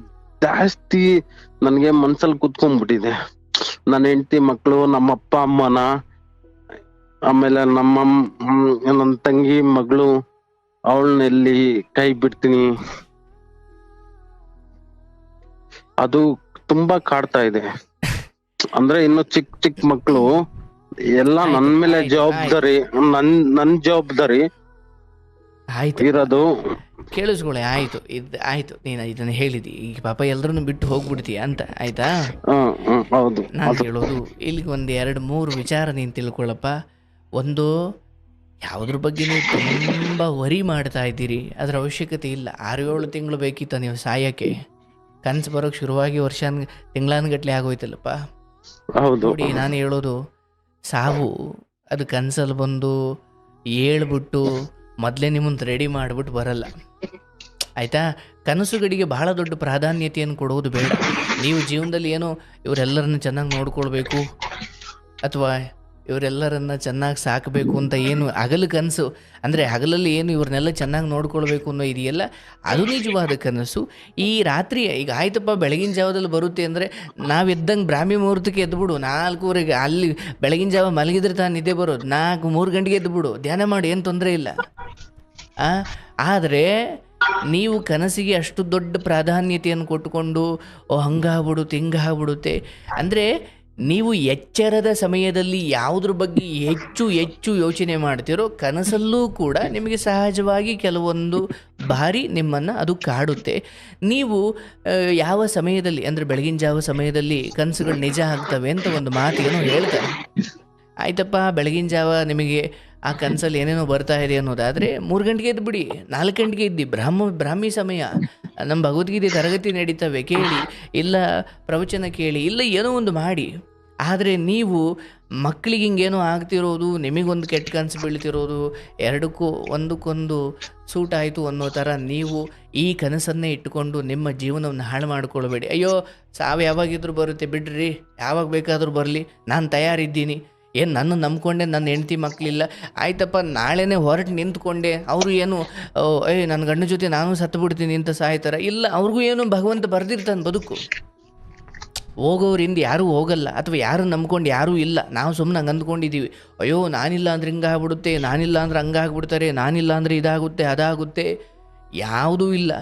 ಜಾಸ್ತಿ ನನ್ಗೆ ಮನ್ಸಲ್ಲಿ ಕುತ್ಕೊಂಡ್ಬಿಟ್ಟಿದೆ. ನನ್ನ ಹೆಂಡತಿ ಮಕ್ಕಳು ನಮ್ಮ ಅಪ್ಪ ಅಮ್ಮನ ಆಮೇಲೆ ನಮ್ಮ ನನ್ನ ತಂಗಿ ಮಗಳು ಅವಳನ್ನೆಲ್ಲಿ ಕೈ ಬಿಡ್ತೀನಿ? ಅದು ತುಂಬಾ ಕಾಡ್ತಾ ಇದೆ. ಅಂದ್ರೆ ಇನ್ನು ಚಿಕ್ಕ ಚಿಕ್ಕ ಮಕ್ಕಳು ಎಲ್ಲ ನನ್ ಮೇಲೆ ಜವಾಬ್ದಾರಿ ನನ್ ನನ್ ಜವಾಬ್ದಾರಿ ಆಯ್ತು. ಇರೋದು ಕೇಳಿಸ್ಕೊಳ್ಳಿ ಆಯ್ತು. ಇದು ಆಯ್ತು. ನೀನು ಇದನ್ನ ಹೇಳಿದಿ. ಈಗ ಪಾಪ ಎಲ್ಲರನ್ನು ಬಿಟ್ಟು ಹೋಗ್ಬಿಡ್ತೀಯ ಅಂತ ಆಯ್ತಾ? ಹ್ಮ್ ಹ್ಮ್ ಹೌದು. ನಾನು ಹೇಳೋದು ಇಲ್ಲಿ ಒಂದು ಎರಡು ಮೂರು ವಿಚಾರ ನೀನು ತಿಳ್ಕೊಳ್ಳಪ್ಪ ಒಂದು ಯಾವುದ್ರ ಬಗ್ಗೆ ನೀವು ತುಂಬ ವರಿ ಮಾಡ್ತಾ ಇದ್ದೀರಿ? ಅದರ ಅವಶ್ಯಕತೆ ಇಲ್ಲ. ಆರು ಏಳು ತಿಂಗಳು ಬೇಕಿತ್ತ ನೀವು ಸಾಯಕ್ಕೆ? ಕನಸು ಬರೋಕ್ಕೆ ಶುರುವಾಗಿ ವರ್ಷ ತಿಂಗಳಾನ್ಗಟ್ಲೆ ಆಗೋಯ್ತಲ್ಲಪ್ಪ? ಹೌದು. ನೋಡಿ ನಾನು ಹೇಳೋದು ಸಾವು ಅದು ಕನಸಲ್ಲಿ ಬಂದು ಹೇಳ್ಬಿಟ್ಟು ಮೊದಲೇ ನಿಮ್ಮನ್ನು ರೆಡಿ ಮಾಡಿಬಿಟ್ಟು ಬರಲ್ಲ. ಆಯಿತಾ? ಕನಸುಗಳಿಗೆ ಬಹಳ ದೊಡ್ಡ ಪ್ರಾಧಾನ್ಯತೆಯನ್ನು ಕೊಡುವುದು ಬೇಡ. ನೀವು ಜೀವನದಲ್ಲಿ ಏನೋ ಇವರೆಲ್ಲರನ್ನ ಚೆನ್ನಾಗಿ ನೋಡ್ಕೊಳ್ಬೇಕು ಅಥವಾ ಇವರೆಲ್ಲರನ್ನ ಚೆನ್ನಾಗಿ ಸಾಕಬೇಕು ಅಂತ ಏನು ಹಗಲು ಕನಸು. ಅಂದರೆ ಹಗಲಲ್ಲಿ ಏನು ಇವ್ರನ್ನೆಲ್ಲ ಚೆನ್ನಾಗಿ ನೋಡ್ಕೊಳ್ಬೇಕು ಅನ್ನೋ ಇದೆಯಲ್ಲ, ಅದು ನಿಜವಾದ ಕನಸು. ಈ ರಾತ್ರಿ, ಈಗ ಆಯ್ತಪ್ಪ, ಬೆಳಗಿನ ಜಾವದಲ್ಲಿ ಬರುತ್ತೆ ಅಂದರೆ ನಾವು ಎದ್ದಂಗೆ ಬ್ರಾಹ್ಮಿ ಮುಹೂರ್ತಕ್ಕೆ ಎದ್ಬಿಡು, ನಾಲ್ಕೂವರೆಗೆ ಅಲ್ಲಿ ಬೆಳಗಿನ ಜಾವ ಮಲಗಿದ್ರೆ ತಾನು ನಿದ್ದೆ ಬರೋದು, ನಾಲ್ಕು, ಮೂರು ಗಂಟೆಗೆ ಎದ್ಬಿಡು, ಧ್ಯಾನ ಮಾಡಿ, ಏನು ತೊಂದರೆ ಇಲ್ಲ. ಆದರೆ ನೀವು ಕನಸಿಗೆ ಅಷ್ಟು ದೊಡ್ಡ ಪ್ರಾಧಾನ್ಯತೆಯನ್ನು ಕೊಟ್ಟುಕೊಂಡು, ಓ ಹಂಗಾಗ್ಬಿಡುತ್ತೆ, ಹಿಂಗಾಗ್ಬಿಡುತ್ತೆ. ಅಂದರೆ ನೀವು ಎಚ್ಚರದ ಸಮಯದಲ್ಲಿ ಯಾವುದ್ರ ಬಗ್ಗೆ ಹೆಚ್ಚು ಹೆಚ್ಚು ಯೋಚನೆ ಮಾಡ್ತೀರೋ ಕನಸಲ್ಲೂ ಕೂಡ ನಿಮಗೆ ಸಹಜವಾಗಿ ಕೆಲವೊಂದು ಬಾರಿ ನಿಮ್ಮನ್ನು ಅದು ಕಾಡುತ್ತೆ. ನೀವು ಯಾವ ಸಮಯದಲ್ಲಿ, ಅಂದರೆ ಬೆಳಗಿನ ಜಾವ ಸಮಯದಲ್ಲಿ ಕನಸುಗಳು ನಿಜ ಆಗ್ತವೆ ಅಂತ ಒಂದು ಮಾತಿಗೆ ಹೇಳ್ತಾರೆ ಆಯ್ತಪ್ಪ, ಬೆಳಗಿನ ಜಾವ ನಿಮಗೆ ಆ ಕನಸಲ್ಲಿ ಏನೇನೋ ಬರ್ತಾ ಇದೆ ಅನ್ನೋದಾದರೆ ಮೂರು ಗಂಟೆಗೆ ಎದ್ದು ಬಿಡಿ, ನಾಲ್ಕು ಗಂಟೆಗೆ ಇದ್ದಿ ಬ್ರಾಹ್ಮ, ಬ್ರಾಹ್ಮಿ ಸಮಯ. ನಮ್ಮ ಭಗವದ್ಗೀತೆ ತರಗತಿ ನಡೀತವೆ ಕೇಳಿ, ಇಲ್ಲ ಪ್ರವಚನ ಕೇಳಿ, ಇಲ್ಲ ಏನೋ ಒಂದು ಮಾಡಿ. ಆದರೆ ನೀವು ಮಕ್ಕಳಿಗೆ ಹಿಂಗೇನೋ ಆಗ್ತಿರೋದು, ನಿಮಗೊಂದು ಕೆಟ್ಟ ಕನಸು ಬೀಳ್ತಿರೋದು, ಎರಡಕ್ಕೂ ಒಂದಕ್ಕೊಂದು ಸೂಟ್ ಆಯಿತು ಅನ್ನೋ ಥರ ನೀವು ಈ ಕನಸನ್ನೇ ಇಟ್ಟುಕೊಂಡು ನಿಮ್ಮ ಜೀವನವನ್ನು ಹಾಳು ಮಾಡಿಕೊಳ್ಬೇಡಿ. ಅಯ್ಯೋ, ಸಾವು ಯಾವಾಗಿದ್ರೂ ಬರುತ್ತೆ, ಬಿಡ್ರಿ, ಯಾವಾಗ ಬೇಕಾದರೂ ಬರಲಿ, ನಾನು ತಯಾರಿದ್ದೀನಿ ಏನು ನನ್ನ ನಂಬ್ಕೊಂಡೆ, ನನ್ನ ಹೆಂಡತಿ ಮಕ್ಕಳಿಲ್ಲ ಆಯ್ತಪ್ಪ, ನಾಳೆನೇ ಹೊರಟು ನಿಂತ್ಕೊಂಡೆ. ಅವರು ಏನು ಏಯ್ ನನ್ನ ಗಂಡನ ಜೊತೆ ನಾನು ಸತ್ತು ಬಿಡ್ತೀನಿ ಅಂತ ಸಾಯ್ತಾರ? ಇಲ್ಲ, ಅವ್ರಿಗೂ ಏನು ಭಗವಂತ ಬರೆದಿರ್ತಾನೆ ಬದುಕು. ಹೋಗೋರಿಂದ ಯಾರೂ ಹೋಗಲ್ಲ, ಅಥವಾ ಯಾರು ನಂಬ್ಕೊಂಡು ಯಾರೂ ಇಲ್ಲ. ನಾವು ಸುಮ್ಮನೆ ಹಂಗೆ ಅಂದ್ಕೊಂಡಿದ್ದೀವಿ ಅಯ್ಯೋ, ನಾನಿಲ್ಲ ಅಂದ್ರೆ ಹಿಂಗಾಗ್ಬಿಡುತ್ತೆ ನಾನಿಲ್ಲ ಅಂದ್ರೆ ಹಂಗಾಗ್ಬಿಡ್ತಾರೆ ನಾನಿಲ್ಲ ಅಂದರೆ ಇದಾಗುತ್ತೆ, ಅದಾಗುತ್ತೆ. ಯಾವುದೂ ಇಲ್ಲ.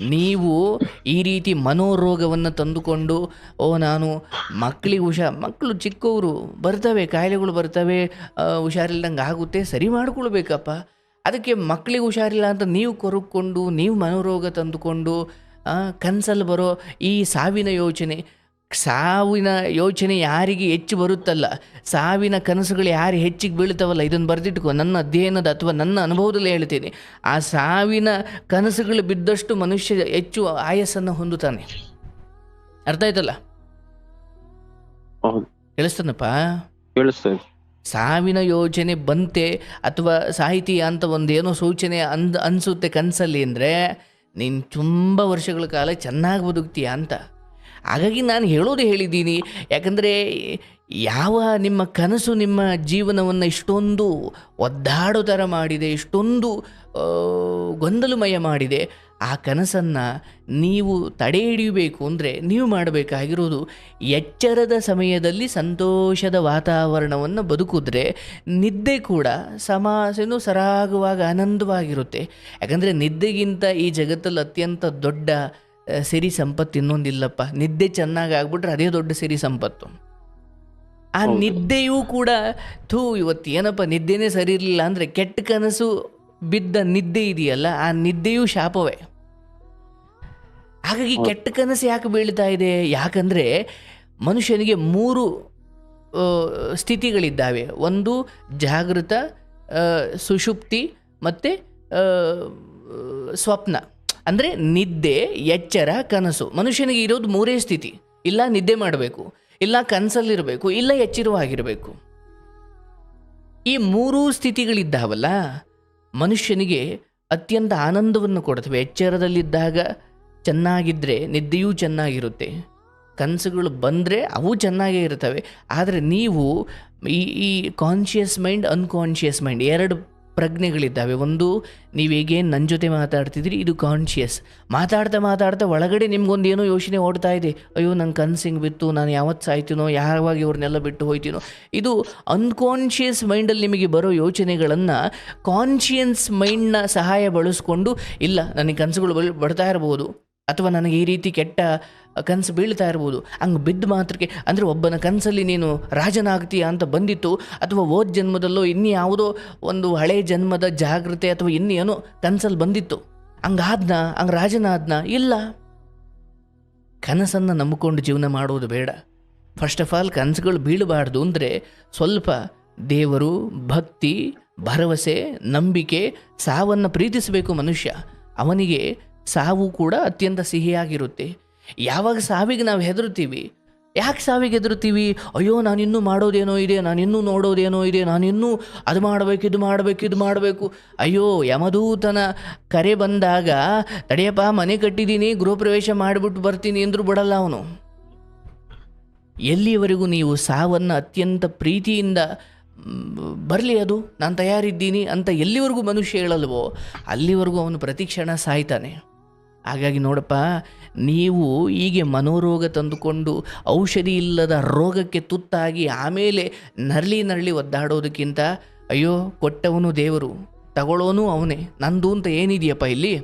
ನೀವು ಈ ರೀತಿ ಮನೋರೋಗವನ್ನು ತಂದುಕೊಂಡು, ಓ, ನಾನು ಮಕ್ಕಳಿಗೆ ಹುಷಾ, ಮಕ್ಕಳು ಚಿಕ್ಕವರು ಬರ್ತವೆ, ಕಾಯಿಲೆಗಳು ಬರ್ತವೆ ಹುಷಾರಿಲ್ದಂಗೆ ಆಗುತ್ತೆ, ಸರಿ ಮಾಡ್ಕೊಳ್ಬೇಕಪ್ಪ. ಅದಕ್ಕೆ ಮಕ್ಕಳಿಗೆ ಹುಷಾರಿಲ್ಲ ಅಂತ ನೀವು ಕೊರಕೊಂಡು, ನೀವು ಮನೋರೋಗ ತಂದುಕೊಂಡು ಕನಸಲ್ಲಿ ಬರೋ ಈ ಸಾವಿನ ಯೋಚನೆ ಸಾವಿನ ಯೋಚನೆ ಯಾರಿಗೆ ಹೆಚ್ಚು ಬರುತ್ತಲ್ಲ? ಸಾವಿನ ಕನಸುಗಳು ಯಾರು ಹೆಚ್ಚಿಗೆ ಬೀಳ್ತಾವಲ್ಲ ಇದನ್ನು ಬರೆದಿಟ್ಕೋ ನನ್ನ ಅಧ್ಯಯನದ ಅಥವಾ ನನ್ನ ಅನುಭವದಲ್ಲಿ ಹೇಳ್ತೀನಿ. ಆ ಸಾವಿನ ಕನಸುಗಳು ಬಿದ್ದಷ್ಟು ಮನುಷ್ಯ ಹೆಚ್ಚು ಆಯಸ್ಸನ್ನು ಹೊಂದುತ್ತಾನೆ. ಅರ್ಥ ಆಯ್ತಲ್ಲ? ಕೇಳಿಸ್ತಾನಪ್ಪ? ಸಾವಿನ ಯೋಚನೆ ಬಂತೆ ಅಥವಾ ಸಾಹಿತಿ ಅಂತ ಒಂದೇನೋ ಸೂಚನೆ ಅಂದ್ ಅನಿಸುತ್ತೆ ಕನಸಲ್ಲಿ ಅಂದರೆ ನೀನು ತುಂಬ ವರ್ಷಗಳ ಕಾಲ ಚೆನ್ನಾಗಿ ಬದುಕ್ತೀಯ ಅಂತ. ಹಾಗಾಗಿ ನಾನು ಹೇಳೋದು ಹೇಳಿದ್ದೀನಿ. ಯಾಕಂದರೆ ಯಾವ ನಿಮ್ಮ ಕನಸು ನಿಮ್ಮ ಜೀವನವನ್ನು ಇಷ್ಟೊಂದು ಒದ್ದಾಡೋ ಥರ ಮಾಡಿದೆ, ಇಷ್ಟೊಂದು ಗೊಂದಲಮಯ ಮಾಡಿದೆ, ಆ ಕನಸನ್ನು ನೀವು ತಡೆ ಹಿಡಿಯಬೇಕು ಅಂದರೆ ನೀವು ಮಾಡಬೇಕಾಗಿರೋದು ಎಚ್ಚರದ ಸಮಯದಲ್ಲಿ ಸಂತೋಷದ ವಾತಾವರಣವನ್ನು ಬದುಕಿದ್ರೆ ನಿದ್ದೆ ಕೂಡ ಸಮಾಸನೂ ಸರಾಗವಾಗಿ ಆನಂದವಾಗಿರುತ್ತೆ. ಯಾಕಂದರೆ ನಿದ್ದೆಗಿಂತ ಈ ಜಗತ್ತಲ್ಲಿ ಅತ್ಯಂತ ದೊಡ್ಡ ಸಿರಿ ಸಂಪತ್ತು ಇನ್ನೊಂದಿಲ್ಲಪ್ಪ ನಿದ್ದೆ ಚೆನ್ನಾಗಿ ಆಗ್ಬಿಟ್ರೆ ಅದೇ ದೊಡ್ಡ ಸಿರಿ ಸಂಪತ್ತು. ಆ. ನಿದ್ದೆಯೂ ಕೂಡ ಥೂ ಇವತ್ತು ಏನಪ್ಪ ನಿದ್ದೆನೇ ಸರಿ ಇರಲಿಲ್ಲ ಅಂದರೆ ಕೆಟ್ಟ ಕನಸು ಬಿದ್ದ ನಿದ್ದೆ ಇದೆಯಲ್ಲ ಆ ನಿದ್ದೆಯೂ ಶಾಪವೇ. ಹಾಗಾಗಿ ಕೆಟ್ಟ ಕನಸು ಯಾಕೆ ಬೀಳ್ತಾ ಇದೆ? ಯಾಕಂದರೆ ಮನುಷ್ಯನಿಗೆ ಮೂರು ಸ್ಥಿತಿಗಳಿದ್ದಾವೆ. ಒಂದು ಜಾಗೃತ ಸುಷುಪ್ತಿ ಮತ್ತು ಸ್ವಪ್ನ. ಅಂದರೆ ನಿದ್ದೆ, ಎಚ್ಚರ, ಕನಸು. ಮನುಷ್ಯನಿಗೆ ಇರೋದು ಮೂರೇ ಸ್ಥಿತಿ. ಇಲ್ಲ ನಿದ್ದೆ ಮಾಡಬೇಕು, ಇಲ್ಲ ಕನಸಲ್ಲಿರಬೇಕು, ಇಲ್ಲ ಎಚ್ಚರವಾಗಿರಬೇಕು. ಈ ಮೂರೂ ಸ್ಥಿತಿಗಳಿದ್ದಾವಲ್ಲ, ಮನುಷ್ಯನಿಗೆ ಅತ್ಯಂತ ಆನಂದವನ್ನು ಕೊಡ್ತವೆ ಎಚ್ಚರದಲ್ಲಿದ್ದಾಗ ಚೆನ್ನಾಗಿದ್ದರೆ ನಿದ್ದೆಯೂ ಚೆನ್ನಾಗಿರುತ್ತೆ. ಕನಸುಗಳು ಬಂದರೆ ಅವು ಚೆನ್ನಾಗೇ ಇರ್ತವೆ ಆದರೆ ನೀವು ಈ ಈ ಕಾನ್ಷಿಯಸ್ ಮೈಂಡ್ ಅನ್ಕಾನ್ಷಿಯಸ್ ಮೈಂಡ್ ಎರಡು ಪ್ರಜ್ಞೆಗಳಿದ್ದಾವೆ. ಒಂದು, ನೀವು ಹೇಗೇನು ನನ್ನ ಜೊತೆ ಮಾತಾಡ್ತಿದ್ರಿ ಇದು ಕಾನ್ಷಿಯಸ್ ಮಾತಾಡ್ತಾ ಮಾತಾಡ್ತಾ ಒಳಗಡೆ ನಿಮ್ಗೊಂದು ಏನೋ ಯೋಚನೆ ಓಡ್ತಾ ಇದೆ. ಅಯ್ಯೋ ನಂಗೆ ಕನ್ಸಿಂಗ್ ಬಿತ್ತು, ನಾನು ಯಾವತ್ತು ಸಾಯ್ತೀನೋ, ಯಾವಾಗ ಇವ್ರನ್ನೆಲ್ಲ ಬಿಟ್ಟು ಹೋಯ್ತೀನೋ. ಇದು ಅನ್ಕಾನ್ಷಿಯಸ್ ಮೈಂಡಲ್ಲಿ ನಿಮಗೆ ಬರೋ ಯೋಚನೆಗಳನ್ನು ಕಾನ್ಷಿಯನ್ಸ್ ಮೈಂಡ್ನ ಸಹಾಯ ಬಳಸ್ಕೊಂಡು, ಇಲ್ಲ, ನನಗೆ ಕನಸುಗಳು ಬರ್ತಾ ಇರ್ಬೋದು. ಅಥವಾ ನನಗೆ ಈ ರೀತಿ ಕೆಟ್ಟ ಕನಸು ಬೀಳ್ತಾ ಇರ್ಬೋದು. ಹಂಗೆ ಬಿದ್ದ ಮಾತ್ರಕ್ಕೆ, ಅಂದರೆ ಒಬ್ಬನ ಕನಸಲ್ಲಿ ನೀನು ರಾಜನಾಗ್ತೀಯ ಅಂತ ಬಂದಿತ್ತು, ಅಥವಾ ಓದ್ ಜನ್ಮದಲ್ಲೋ ಇನ್ಯಾವುದೋ ಒಂದು ಹಳೆ ಜನ್ಮದ ಜಾಗೃತೆ ಅಥವಾ ಇನ್ನೇನೋ ಕನಸಲ್ಲಿ ಬಂದಿತ್ತು. ಹಂಗಾದ್ನ ಹಂಗೆ ರಾಜನಾದ್ನ, ಇಲ್ಲ. ಕನಸನ್ನು ನಂಬಿಕೊಂಡು ಜೀವನ ಮಾಡೋದು ಬೇಡ. ಫಸ್ಟ್ ಆಫ್ ಆಲ್ ಕನಸುಗಳು ಬೀಳಬಾರ್ದು ಅಂದರೆ ಸ್ವಲ್ಪ ದೇವರು, ಭಕ್ತಿ, ಭರವಸೆ, ನಂಬಿಕೆ, ಸಾವನ್ನು ಪ್ರೀತಿಸಬೇಕು ಮನುಷ್ಯ. ಅವನಿಗೆ ಸಾವು ಕೂಡ ಅತ್ಯಂತ ಸಿಹಿಯಾಗಿರುತ್ತೆ. ಯಾವಾಗ ಸಾವಿಗೆ ನಾವು ಹೆದರ್ತೀವಿ ಯಾಕೆ ಸಾವಿಗೆ ಹೆದರ್ತೀವಿ ಅಯ್ಯೋ ನಾನಿನ್ನೂ ಮಾಡೋದೇನೋ ಇದೆ ನಾನಿನ್ನೂ ನೋಡೋದೇನೋ ಇದೆ ನಾನಿನ್ನೂ ಅದು ಮಾಡಬೇಕು, ಇದು ಮಾಡಬೇಕು ಇದು ಮಾಡಬೇಕು. ಅಯ್ಯೋ, ಯಮದೂತನ ಕರೆ ಬಂದಾಗ, ತಡೆಯಪ್ಪ, ಮನೆ ಕಟ್ಟಿದ್ದೀನಿ ಗೃಹ ಪ್ರವೇಶ ಮಾಡಿಬಿಟ್ಟು ಬರ್ತೀನಿ ಅಂದರೂ ಬಿಡಲ್ಲ ಅವನು. ಎಲ್ಲಿಯವರೆಗೂ ನೀವು ಸಾವನ್ನು ಅತ್ಯಂತ ಪ್ರೀತಿಯಿಂದ ಬರಲಿ ಅದು, ನಾನು ತಯಾರಿದ್ದೀನಿ ಅಂತ ಎಲ್ಲಿವರೆಗೂ ಮನುಷ್ಯ ಹೇಳಲ್ವೋ, ಅಲ್ಲಿವರೆಗೂ ಅವನು ಪ್ರತಿಕ್ಷಣ ಸಾಯ್ತಾನೆ. ಹಾಗಾಗಿ ನೋಡಪ್ಪ, ನೀವು ಹೀಗೆ ಮನೋರೋಗ ತಂದುಕೊಂಡು ಔಷಧಿ ಇಲ್ಲದ ರೋಗಕ್ಕೆ ತುತ್ತಾಗಿ ಆಮೇಲೆ ನರಳಿ ನರಳಿ ಒದ್ದಾಡೋದಕ್ಕಿಂತ, ಅಯ್ಯೋ, ಕೊಟ್ಟವನು ದೇವರು, ತಗೊಳ್ಳೋನು ಅವನೇ, ನಂದು ಅಂತ ಏನಿದೆಯಪ್ಪ ಇಲ್ಲಿ?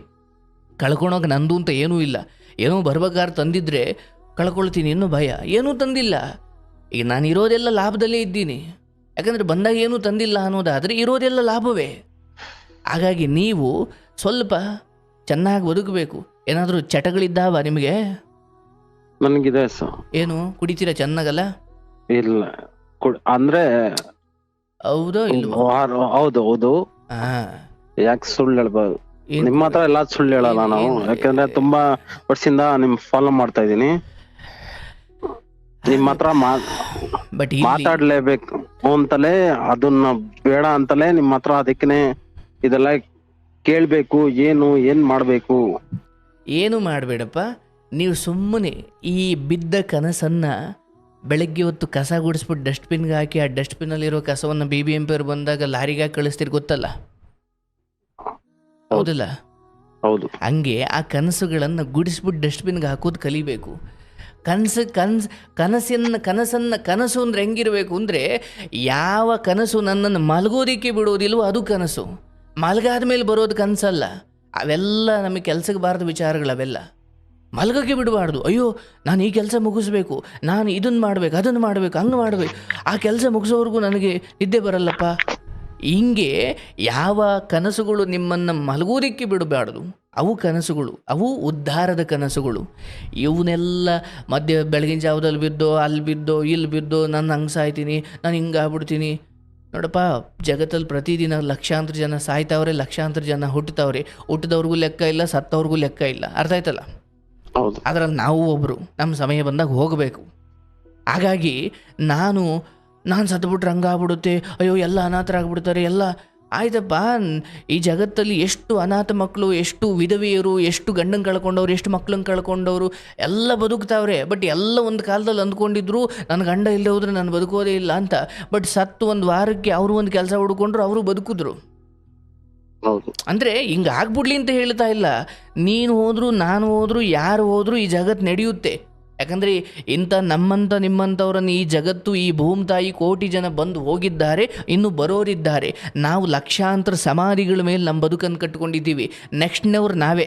ಕಳ್ಕೊಳೋಕೆ ನಂದು ಅಂತ ಏನೂ ಇಲ್ಲ. ಏನೋ ಬರ್ಬೇಕಾದ್ರೆ ತಂದಿದ್ರೆ ಕಳ್ಕೊಳ್ತೀನಿ ಇನ್ನೂ ಭಯ? ಏನೂ ತಂದಿಲ್ಲ. ಈಗ ನಾನು ಇರೋದೆಲ್ಲ ಲಾಭದಲ್ಲೇ ಇದ್ದೀನಿ. ಯಾಕಂದರೆ ಬಂದಾಗ ಏನೂ ತಂದಿಲ್ಲ ಅನ್ನೋದಾದರೆ ಇರೋದೆಲ್ಲ ಲಾಭವೇ. ಹಾಗಾಗಿ ನೀವು ಸ್ವಲ್ಪ ಚೆನ್ನಾಗಿ ಬದುಕಬೇಕು ಏನಾದರೂ ಚಟಗಳಿದ್ದಾವ ನಿಮಗೆ? ನನಗಿದೆ ಏನು? ಕುಡಿತೀರಾ ಚೆನ್ನಾಗಲ್ಲ? ಇಲ್ಲ. ಅಂದ್ರೆ ಹೌದು ಇಲ್ವೋ? ಹೌದು ಹೌದು. ಯಾಕೆ ಸುಳ್ಳು ಹೇಳ್ಬಾರ್ದು? ನಿಮ್ಮ ಹತ್ರ ಎಲ್ಲ ಸುಳ್ಳು ಹೇಳಲ್ಲ ನಾವು ಯಾಕಂದ್ರೆ ತುಂಬಾ ವರ್ಷದಿಂದ ನಿಮ್ ಫಾಲೋ ಮಾಡ್ತಾ ಇದೀನಿ ನಿಮ್ಮ ಹತ್ರ ಇಲ್ಲಿ ಮಾತಾಡ್ಲೇಬೇಕು ಅಂತಲೇ ಅದನ್ನ ಬೇಡ ಅಂತಲೇ ನಿಮ್ಮ ಹತ್ರ ಅದಕ್ಕೆ ಇದೆಲ್ಲ ಕೇಳ್ಬೇಕು ಏನು ಏನು ಮಾಡಬೇಕು? ಏನು ಮಾಡಬೇಡಪ್ಪ? ನೀವು ಸುಮ್ಮನೆ ಈ ಬಿದ್ದ ಕನಸನ್ನು ಬೆಳಗ್ಗೆ ಹೊತ್ತು ಕಸ ಗುಡಿಸ್ಬಿಟ್ಟು ಡಸ್ಟ್ಬಿನ್ಗೆ ಹಾಕಿ ಆ ಡಸ್ಟ್ಬಿನ್ನಲ್ಲಿರೋ ಕಸವನ್ನು ಬಿ ಬಿ ಎಂ ಪಿ ಅವ್ರು ಬಂದಾಗ ಲಾರಿಗೆ ಹಾಕಿ ಕಳಿಸ್ತೀರಿ ಗೊತ್ತಲ್ಲ? ಹೌದಲ್ಲ? ಹೌದು. ಹಂಗೆ ಆ ಕನಸುಗಳನ್ನು ಗುಡಿಸ್ಬಿಟ್ಟು ಡಸ್ಟ್ಬಿನ್ಗೆ ಹಾಕೋದು ಕಲಿಬೇಕು. ಕನಸು ಕನ್ಸ್ ಕನಸಿನ ಕನಸನ್ನು ಕನಸು ಅಂದರೆ ಹೆಂಗಿರಬೇಕು ಅಂದರೆ ಯಾವ ಕನಸು ನನ್ನನ್ನು ಮಲಗೋದಿಕ್ಕೆ ಬಿಡೋದಿಲ್ವೋ ಅದು ಕನಸು. ಮಲಗಾದ ಮೇಲೆ ಬರೋದು ಕನಸಲ್ಲ. ಅವೆಲ್ಲ ನಮಗೆ ಕೆಲಸಕ್ಕೆ ಬಾರದ ವಿಚಾರಗಳು ಅವೆಲ್ಲ. ಮಲಗೋಕ್ಕೆ ಬಿಡಬಾರ್ದು. ಅಯ್ಯೋ, ನಾನು ಈ ಕೆಲಸ ಮುಗಿಸ್ಬೇಕು. ನಾನು ಇದನ್ನು ಮಾಡಬೇಕು ಅದನ್ನು ಮಾಡಬೇಕು, ಹಂಗೆ ಮಾಡಬೇಕು. ಆ ಕೆಲಸ ಮುಗಿಸೋವರೆಗೂ ನನಗೆ ನಿದ್ದೆ ಬರಲ್ಲಪ್ಪ. ಹಿಂಗೆ ಯಾವ ಕನಸುಗಳು ನಿಮ್ಮನ್ನು ಮಲಗೋದಕ್ಕೆ ಬಿಡಬಾರ್ದು. ಅವು ಕನಸುಗಳು, ಅವು ಉದ್ಧಾರದ ಕನಸುಗಳು. ಇವನ್ನೆಲ್ಲ ಮಧ್ಯ ಬೆಳಗಿನ ಜಾವದಲ್ಲಿ ಬಿದ್ದೋ, ಅಲ್ಲಿ ಬಿದ್ದೋ, ಇಲ್ಲಿ ಬಿದ್ದೋ, ನಾನು ಹಂಗೆ ಸಾಯ್ತೀನಿ, ನಾನು ಹಿಂಗೆ ಆಗ್ಬಿಡ್ತೀನಿ. ನೋಡಪ್ಪ ಜಗತ್ತಲ್ಲಿ ಪ್ರತಿದಿನ ಲಕ್ಷಾಂತರ ಜನ ಸಾಯ್ತಾವ್ರೆ ಲಕ್ಷಾಂತರ ಜನ ಹುಟ್ಟುತ್ತವ್ರೆ ಹುಟ್ಟಿದವ್ರಿಗೂ ಲೆಕ್ಕ ಇಲ್ಲ ಸತ್ತವ್ರಿಗೂ ಲೆಕ್ಕ ಇಲ್ಲ. ಅರ್ಥ ಆಯ್ತಲ್ಲ? ಅದರಲ್ಲಿ ನಾವು ಒಬ್ಬರು ನಮ್ಮ ಸಮಯ ಬಂದಾಗ ಹೋಗಬೇಕು. ಹಾಗಾಗಿ ನಾನು ನಾನು ಸತ್ಬಿಟ್ರೆ ಹಂಗಾಗ್ಬಿಡುತ್ತೆ ಅಯ್ಯೋ ಎಲ್ಲ ಅನಾಥರಾಗ್ಬಿಡ್ತಾರೆ ಎಲ್ಲ ಆಯ್ತಪ್ಪ ಈ ಜಗತ್ತಲ್ಲಿ ಎಷ್ಟು ಅನಾಥ ಮಕ್ಕಳು ಎಷ್ಟು ವಿಧವೆಯರು ಎಷ್ಟು ಗಂಡನ ಕಳ್ಕೊಂಡವ್ರು ಎಷ್ಟು ಮಕ್ಳನ್ನ ಕಳ್ಕೊಂಡವರು ಎಲ್ಲ ಬದುಕ್ತಾವ್ರೆ. ಬಟ್ ಎಲ್ಲ ಒಂದು ಕಾಲದಲ್ಲಿ ಅಂದ್ಕೊಂಡಿದ್ರು ನನ್ನ ಗಂಡ ಇಲ್ಲದೆ ಹೋದ್ರೆ ನಾನು ಬದುಕೋದೇ ಇಲ್ಲ ಅಂತ. ಬಟ್ ಸತ್ತು ಒಂದು ವಾರಕ್ಕೆ ಅವರು ಒಂದು ಕೆಲಸ ಹುಡ್ಕೊಂಡ್ರು ಅವರು ಬದುಕಿದ್ರು. ಅಂದರೆ ಹಿಂಗೆ ಆಗ್ಬಿಡ್ಲಿ ಅಂತ ಹೇಳ್ತಾ ಇಲ್ಲ. ನೀನು ಹೋದ್ರು ನಾನು ಹೋದ್ರು ಯಾರು ಹೋದ್ರು ಈ ಜಗತ್ತು ನಡೆಯುತ್ತೆ. ಯಾಕಂದರೆ ಇಂಥ ನಮ್ಮಂಥ ನಿಮ್ಮಂಥವ್ರನ್ನು ಈ ಜಗತ್ತು, ಈ ಭೂಮಿ ತಾಯಿ ಕೋಟಿ ಜನ ಬಂದು ಹೋಗಿದ್ದಾರೆ, ಇನ್ನು ಬರೋರಿದ್ದಾರೆ. ನಾವು ಲಕ್ಷಾಂತರ ಸಮಾಧಿಗಳ ಮೇಲೆ ನಮ್ಮ ಬದುಕನ್ನು ಕಟ್ಕೊಂಡಿದ್ದೀವಿ ನೆಕ್ಸ್ಟ್ನವ್ರು ನಾವೇ.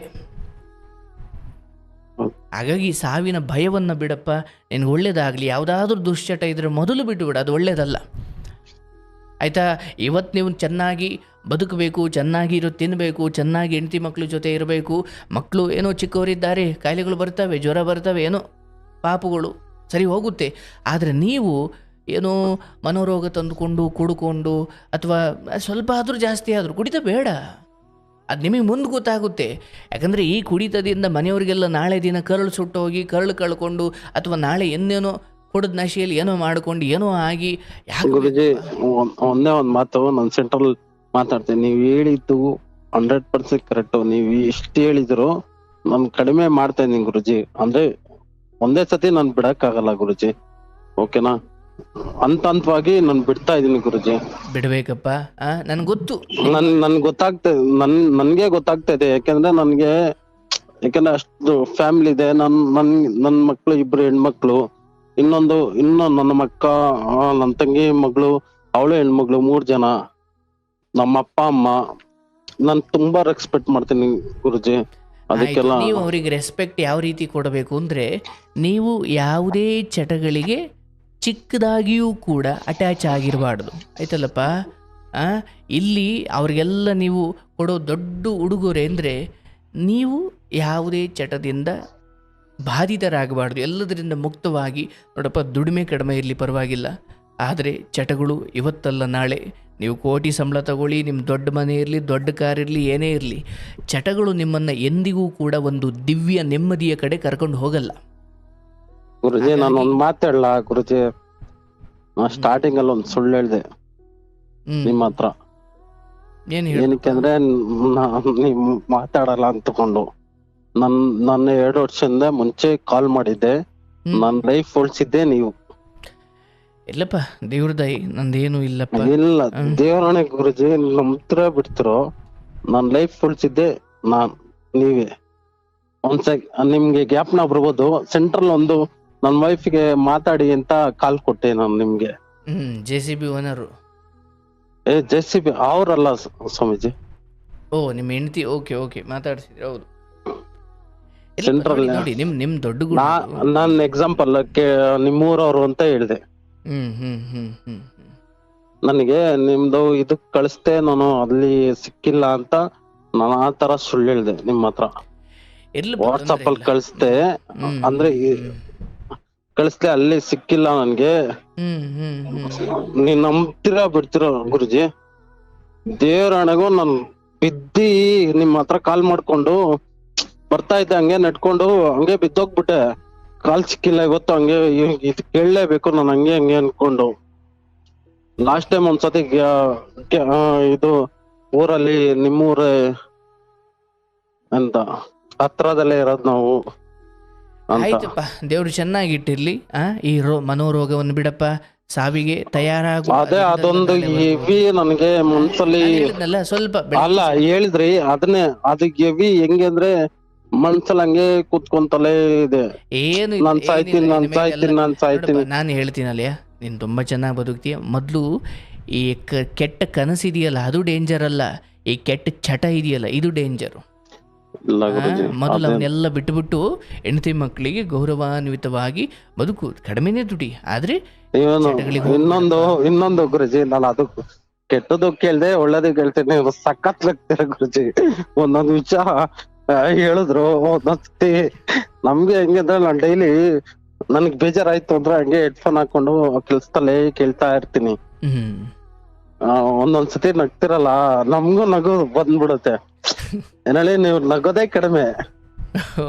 ಹಾಗಾಗಿ ಸಾವಿನ ಭಯವನ್ನು ಬಿಡಪ್ಪ, ನಿನಗೆ ಒಳ್ಳೇದಾಗಲಿ. ಯಾವುದಾದ್ರೂ ದುಶ್ಚಟ ಇದ್ರೆ ಮೊದಲು ಬಿಟ್ಟು ಬಿಡು ಅದು ಒಳ್ಳೇದಲ್ಲ. ಆಯಿತಾ? ಇವತ್ತು ನೀವು ಚೆನ್ನಾಗಿ ಬದುಕಬೇಕು, ಚೆನ್ನಾಗಿ ಇರೋ ತಿನ್ನಬೇಕು ಚೆನ್ನಾಗಿ ಹೆಂಡತಿ ಮಕ್ಕಳ ಜೊತೆ ಇರಬೇಕು. ಮಕ್ಕಳು ಏನೋ ಚಿಕ್ಕವರಿದ್ದಾರೆ, ಕಾಯಿಲೆಗಳು ಬರ್ತವೆ, ಜ್ವರ ಬರ್ತವೆ, ಏನೋ. ಪಾಪಗಳು ಸರಿ ಹೋಗುತ್ತೆ. ಆದರೆ ನೀವು ಏನೋ ಮನೋರೋಗ ತಂದುಕೊಂಡು ಕುಡ್ಕೊಂಡು ಅಥವಾ ಸ್ವಲ್ಪ ಆದರೂ ಜಾಸ್ತಿ ಆದರೂ ಕುಡಿತ ಬೇಡ. ಅದು ನಿಮಗೆ ಮುಂದೆ ಗೊತ್ತಾಗುತ್ತೆ. ಯಾಕಂದರೆ ಈ ಕುಡಿತದಿಂದ ಮನೆಯವರಿಗೆಲ್ಲ ನಾಳೆ ದಿನ ಕರಳು ಸುಟ್ಟೋಗಿ ಕರಳು ಕಳ್ಕೊಂಡು ಅಥವಾ ನಾಳೆ ಇನ್ನೇನೋ ಕುಡಿದ ನಶೆಯಲ್ಲಿ ಏನೋ ಮಾಡ್ಕೊಂಡು ಏನೋ ಆಗಿ ಗುರುಜಿ ಒಂದೇ ಒಂದು ಮಾತು ನಾನು ಸೆಂಟ್ರಲ್ ಮಾತಾಡ್ತೀನಿ. ನೀವು ಹೇಳಿದ್ದು ಹಂಡ್ರೆಡ್ ಪರ್ಸೆಂಟ್ ಕರೆಕ್ಟ್ ನೀವು ಎಷ್ಟು ಹೇಳಿದ್ರು ನಾನು ಕಡಿಮೆ ಮಾಡ್ತಾ ಇದ್ದೀನಿ ಗುರುಜಿ. ಅಂದ್ರೆ ಒಂದೇ ಸತಿ ನಾನು ಬಿಡಕ್ ಆಗಲ್ಲ ಗುರುಜಿ. ಓಕೆನಾ? ಹಂತ ಹಂತವಾಗಿ ನಾನು ಬಿಡ್ತಾ ಇದೀನಿ ಗುರುಜಿ. ಬಿಡಬೇಕಪ್ಪ. ನನಗೆ ಗೊತ್ತು. ನನ್ ನನ್ ಗೊತ್ತಾಗ್ತಾ ನನ್ ನನ್ಗೆ ಗೊತ್ತಾಗ್ತಾ ಇದೆ. ಯಾಕಂದ್ರೆ ನನ್ಗೆ ಯಾಕಂದ್ರೆ ಅಷ್ಟು ಫ್ಯಾಮಿಲಿ ಇದೆ. ನನ್ ನನ್ ನನ್ ಮಕ್ಳು ಇಬ್ರು ಹೆಣ್ಮಕ್ಳು. ಇನ್ನೊಂದು ಇನ್ನು ನನ್ನ ಮಕ್ಕ ಆ, ನನ್ ತಂಗಿ ಮಗಳು ಅವಳು ಹೆಣ್ಮಗ್ಳು ಮೂರ್ ಜನ. ನಮ್ಮ ಅಪ್ಪ ಅಮ್ಮ. ನಾನ್ ತುಂಬಾ ರೆಸ್ಪೆಕ್ಟ್ ಮಾಡ್ತೀನಿ ಗುರುಜಿ. ಅದಕ್ಕೆಲ್ಲ ನೀವು ಅವರಿಗೆ ರೆಸ್ಪೆಕ್ಟ್ ಯಾವ ರೀತಿ ಕೊಡಬೇಕು ಅಂದರೆ ನೀವು ಯಾವುದೇ ಚಟಗಳಿಗೆ ಚಿಕ್ಕದಾಗಿಯೂ ಕೂಡ ಅಟ್ಯಾಚ್ ಆಗಿರಬಾರ್ದು. ಆಯ್ತಲ್ಲಪ್ಪ? ಆ, ಇಲ್ಲಿ ಅವರಿಗೆಲ್ಲ ನೀವು ಕೊಡೋ ದೊಡ್ಡ ಉಡುಗೊರೆ ಅಂದರೆ ನೀವು ಯಾವುದೇ ಚಟದಿಂದ ಬಾಧಿತರಾಗಬಾರ್ದು. ಎಲ್ಲದರಿಂದ ಮುಕ್ತವಾಗಿ ನೋಡಪ್ಪ ದುಡಿಮೆ ಕಡಿಮೆ ಇರಲಿ ಪರವಾಗಿಲ್ಲ. ಆದರೆ ಚಟಗಳು ಇವತ್ತಲ್ಲ ನಾಳೆ ನೀವು ಕೋಟಿ ಸಂಬಳ ತಗೊಳ್ಳಿ ನಿಮ್ಮ ದೊಡ್ಡ ಮನೆ ಇರಲಿ ದೊಡ್ಡ ಕಾರ್ ಇರಲಿ ಏನೇ ಇರಲಿ ಚಟಗಳು ನಿಮ್ಮನ್ನು ಎಂದಿಗೂ ಕೂಡ ಒಂದು ದಿವ್ಯ ನೆಮ್ಮದಿಯ ಕಡೆ ಕರ್ಕೊಂಡು ಹೋಗಲ್ಲ. ಗುರುಜಿ ನಾನು ಒಂದು ಮಾತಾಡಲ್ಲ ಗುರುಜಿ ನಾ ಸ್ಟಾರ್ಟಿಂಗ್ ಅಲ್ಲಿ ಒಂದು ಸುಳ್ಳು ಹೇಳಿದೆ. ನಿಮ್ಮ ಹತ್ರ. ಏನು ಏನಕ್ಕೆ ಅಂದ್ರೆ ನೀವ್ ಮಾತಾಡಲ್ಲ ಅಂತಕೊಂಡು ನನ್ನ ನನ್ನ ಎರಡು ವರ್ಷದಿಂದ ಮುಂಚೆ ಕಾಲ್ ಮಾಡಿದ್ದೆ. ನನ್ನ ಲೈಫ್ ಉಳಿಸಿದ್ದೆ ನೀವು. ಇಲ್ಲಪ್ಪ ದೇವ್ರ ದೈ ನಂದೇನು ಇಲ್ಲಪ್ಪ. ಇಲ್ಲ ದೇವರಣೆ ಗುರುಜಿ ನಂಬ್ತಿರೋ ಬಿಡ್ತಿರೋ ನನ್ ಲೈಫ್ ಉಳ್ಸಿದ್ದೆ ನಾನ್ ನೀವೇ. ಒಂದ್ ಸೆಕ್ ನಿಮ್ಗೆ ನ ಬರ್ಬೋದು ಸೆಂಟ್ರಲ್ ಒಂದು ನನ್ ವೈಫ್ಗೆ ಮಾತಾಡಿ ಅಂತ ಕಾಲ್ ಕೊಟ್ಟೆ ನಾನು ನಿಮ್ಗೆ. ಹ್ಮ್ ಜೆ ಸಿ ಬಿ ಓನರು ಏ ಜೆ ಸಿ ಬಿ ಅವ್ರಲ್ಲ ಸ್ವಾಮೀಜಿ. ಓ ನಿಮ್ಮ ಹೆಂಡತಿ ಓಕೆ ಓಕೆ ಮಾತಾಡ್ಸಿದ್ರೆ ಹೌದು. ಸೆಂಟ್ರಲ್ ನೋಡಿ, ನಿಮ್ ನಿಮ್ ದೊಡ್ಡ ಗುಣ ನಾ ನಾನ್ ಎಕ್ಸಾಂಪಲ್ ನಿಮ್ಮೂರವ್ರು ಅಂತ ಹೇಳ್ದೆ. ಹ್ಮ್ ಹ್ಮ್ ಹ್ಮ್ ಹ್ಮ್ ಹ್ಮ್. ನನಗೆ ನಿಮ್ದು ಇದಕ್ ಕಳಿಸ್ದೆ ನಾನು ಅಲ್ಲಿ ಸಿಕ್ಕಿಲ್ಲ ಅಂತ ನಾನು ಆ ತರ ಸುಳ್ಳು ಹೇಳ್ದೆ ನಿಮ್ಮ ಹತ್ರ. ವಾಟ್ಸ್ಆಪ್ ವಾಟ್ಸಪ್ ಅಲ್ಲಿ ತೊಂದ್ರೆ ಇಲ್ಲ. ಕಳಿಸ್ದೆ ಹ್ಮ್, ಅಂದ್ರೆ ಈ- ಕಳಿಸ್ದೆ ಅಲ್ಲಿ ಸಿಕ್ಕಿಲ್ಲ ನನ್ಗೆ. ಹ್ಮ್ ಹ್ಮ್ ಹ್ಮ್. ನೀನ್ ನಂಬ್ತೀರಾ ಬಿಡ್ತಿರೋ ಗುರುಜಿ? ಅಣಗು ನಾನ್ ಬಿದ್ದಿ ನಿಮ್ ಹತ್ರ ಕಾಲ್ ಮಾಡ್ಕೊಂಡು ಬರ್ತಾ ಇದ್ದೆ ಹಂಗೆ ನಡ್ಕೊಂಡು ಹಂಗೆ ಬಿದ್ದೋಗ್ಬಿಟ್ಟೆ. ಕಾಲ್ ಸಿಕ್ಕಿಲ್ಲ ಇವತ್ತು ಹಂಗೆ ಇದು ಕೇಳಲೇಬೇಕು ನಾನು ಹಂಗೆ ಹಂಗೆ ಅನ್ಕೊಂಡು. ಲಾಸ್ಟ್ ಟೈಮ್ ಒಂದ್ಸತಿ ಇದು ಊರಲ್ಲಿ ನಿಮ್ಮೂರೇ ಅಂತ ಹತ್ರದಲ್ಲೇ ಇರೋದು ನಾವು ಆಯ್ತಪ್ಪ ದೇವ್ರು ಚೆನ್ನಾಗಿಟ್ಟಿರ್ಲಿ ಆ ಈ ರೋ ಮನೋರೋಗವನ್ನು ಬಿಡಪ್ಪ ಸಾವಿಗೆ ತಯಾರಾಗು ಅದೇ ಅದೊಂದು ಎವಿ ಹೆವಿ ನನಗೆ ಮನ್ಸಲ್ಲಿ ಸ್ವಲ್ಪ ಅಲ್ಲ ಹೇಳಿದ್ರಿ ಅದನ್ನೇ ಅದು ಹೆವಿ ಹೆಂಗೆ ಅಂದ್ರೆ ಮನ್ಸಲ್ಲಿ ಹಂಗೆ ಕೂತ್ಕೊಂತಲೇ ಇದೆ. ಏನು ನಾನ್ ಸಾಯ್ತೀನಿ ನಾನ್ ಸಾಯ್ತೀನಿ ನಾನ್ ಸಾಯ್ತೀನಿ. ನಾನು ಹೇಳ್ತೀನಲ್ಲಯ್ಯ ನೀನು ತುಂಬ ಚೆನ್ನಾಗಿ ಬದುಕ್ತೀಯ? ಮೊದಲು ಈ ಕ- ಕೆಟ್ಟ ಕನಸಿದೆಯಲ್ಲ ಅದು ಡೇಂಜರ್ ಅಲ್ಲ. ಈ ಕೆಟ್ಟ ಚಟ ಇದೆಯಲ್ಲ ಇದು ಡೇಂಜರು ಇಲ್ಲ ಗುರುಜಿ ಮೊದಲು ಅವನ್ನೆಲ್ಲ ಬಿಟ್ಟುಬಿಟ್ಟು ಹೆಂಡತಿ ಮಕ್ಕಳಿಗೆ ಗೌರವಾನ್ವಿತವಾಗಿ ಬದುಕು ಕಡಿಮೆನೇ ದುಡಿ. ಆದ್ರೆ ಏನು ಚಟಗಳಿಗೆ ಹೋಗ್ಬೇಡ. ಇನ್ನೊಂದು ಇನ್ನೊಂದು ಗುರುಜಿ ನಾನು ಅದು ಕೆಟ್ಟದ್ದು ಕೇಳ್ದೆ ಒಳ್ಳೇದು ಕೇಳ್ತೇನೆ ಸಖತ್ ಆಗ್ತೀರ ಗುರುಜಿ. ಒಂದೊಂದು ಆ, ಹೇಳಿದ್ರು ಮತ್ತೆ ನಮ್ಗೆ ಹೆಂಗೆ ನಾನು ಡೈಲಿ ನನ್ಗ್ ಬೇಜಾರಾಯ್ತು ಅಂದ್ರೆ ಹಂಗೆ ಹೆಡ್ಫೋನ್ ಹಾಕೊಂಡು ಕೆಲ್ಸದಲ್ಲೇ ಕೇಳ್ತಾ ಇರ್ತೀನಿ. ಒಂದೊಂದ್ಸತಿ ನಗ್ತಿರಲ್ಲ ನಮ್ಗೂ ನಗು ಬಂದ್ಬಿಡುತ್ತೆ. ಏನೇಳಿ ನೀವು ನಗೋದೇ ಕಡಿಮೆ.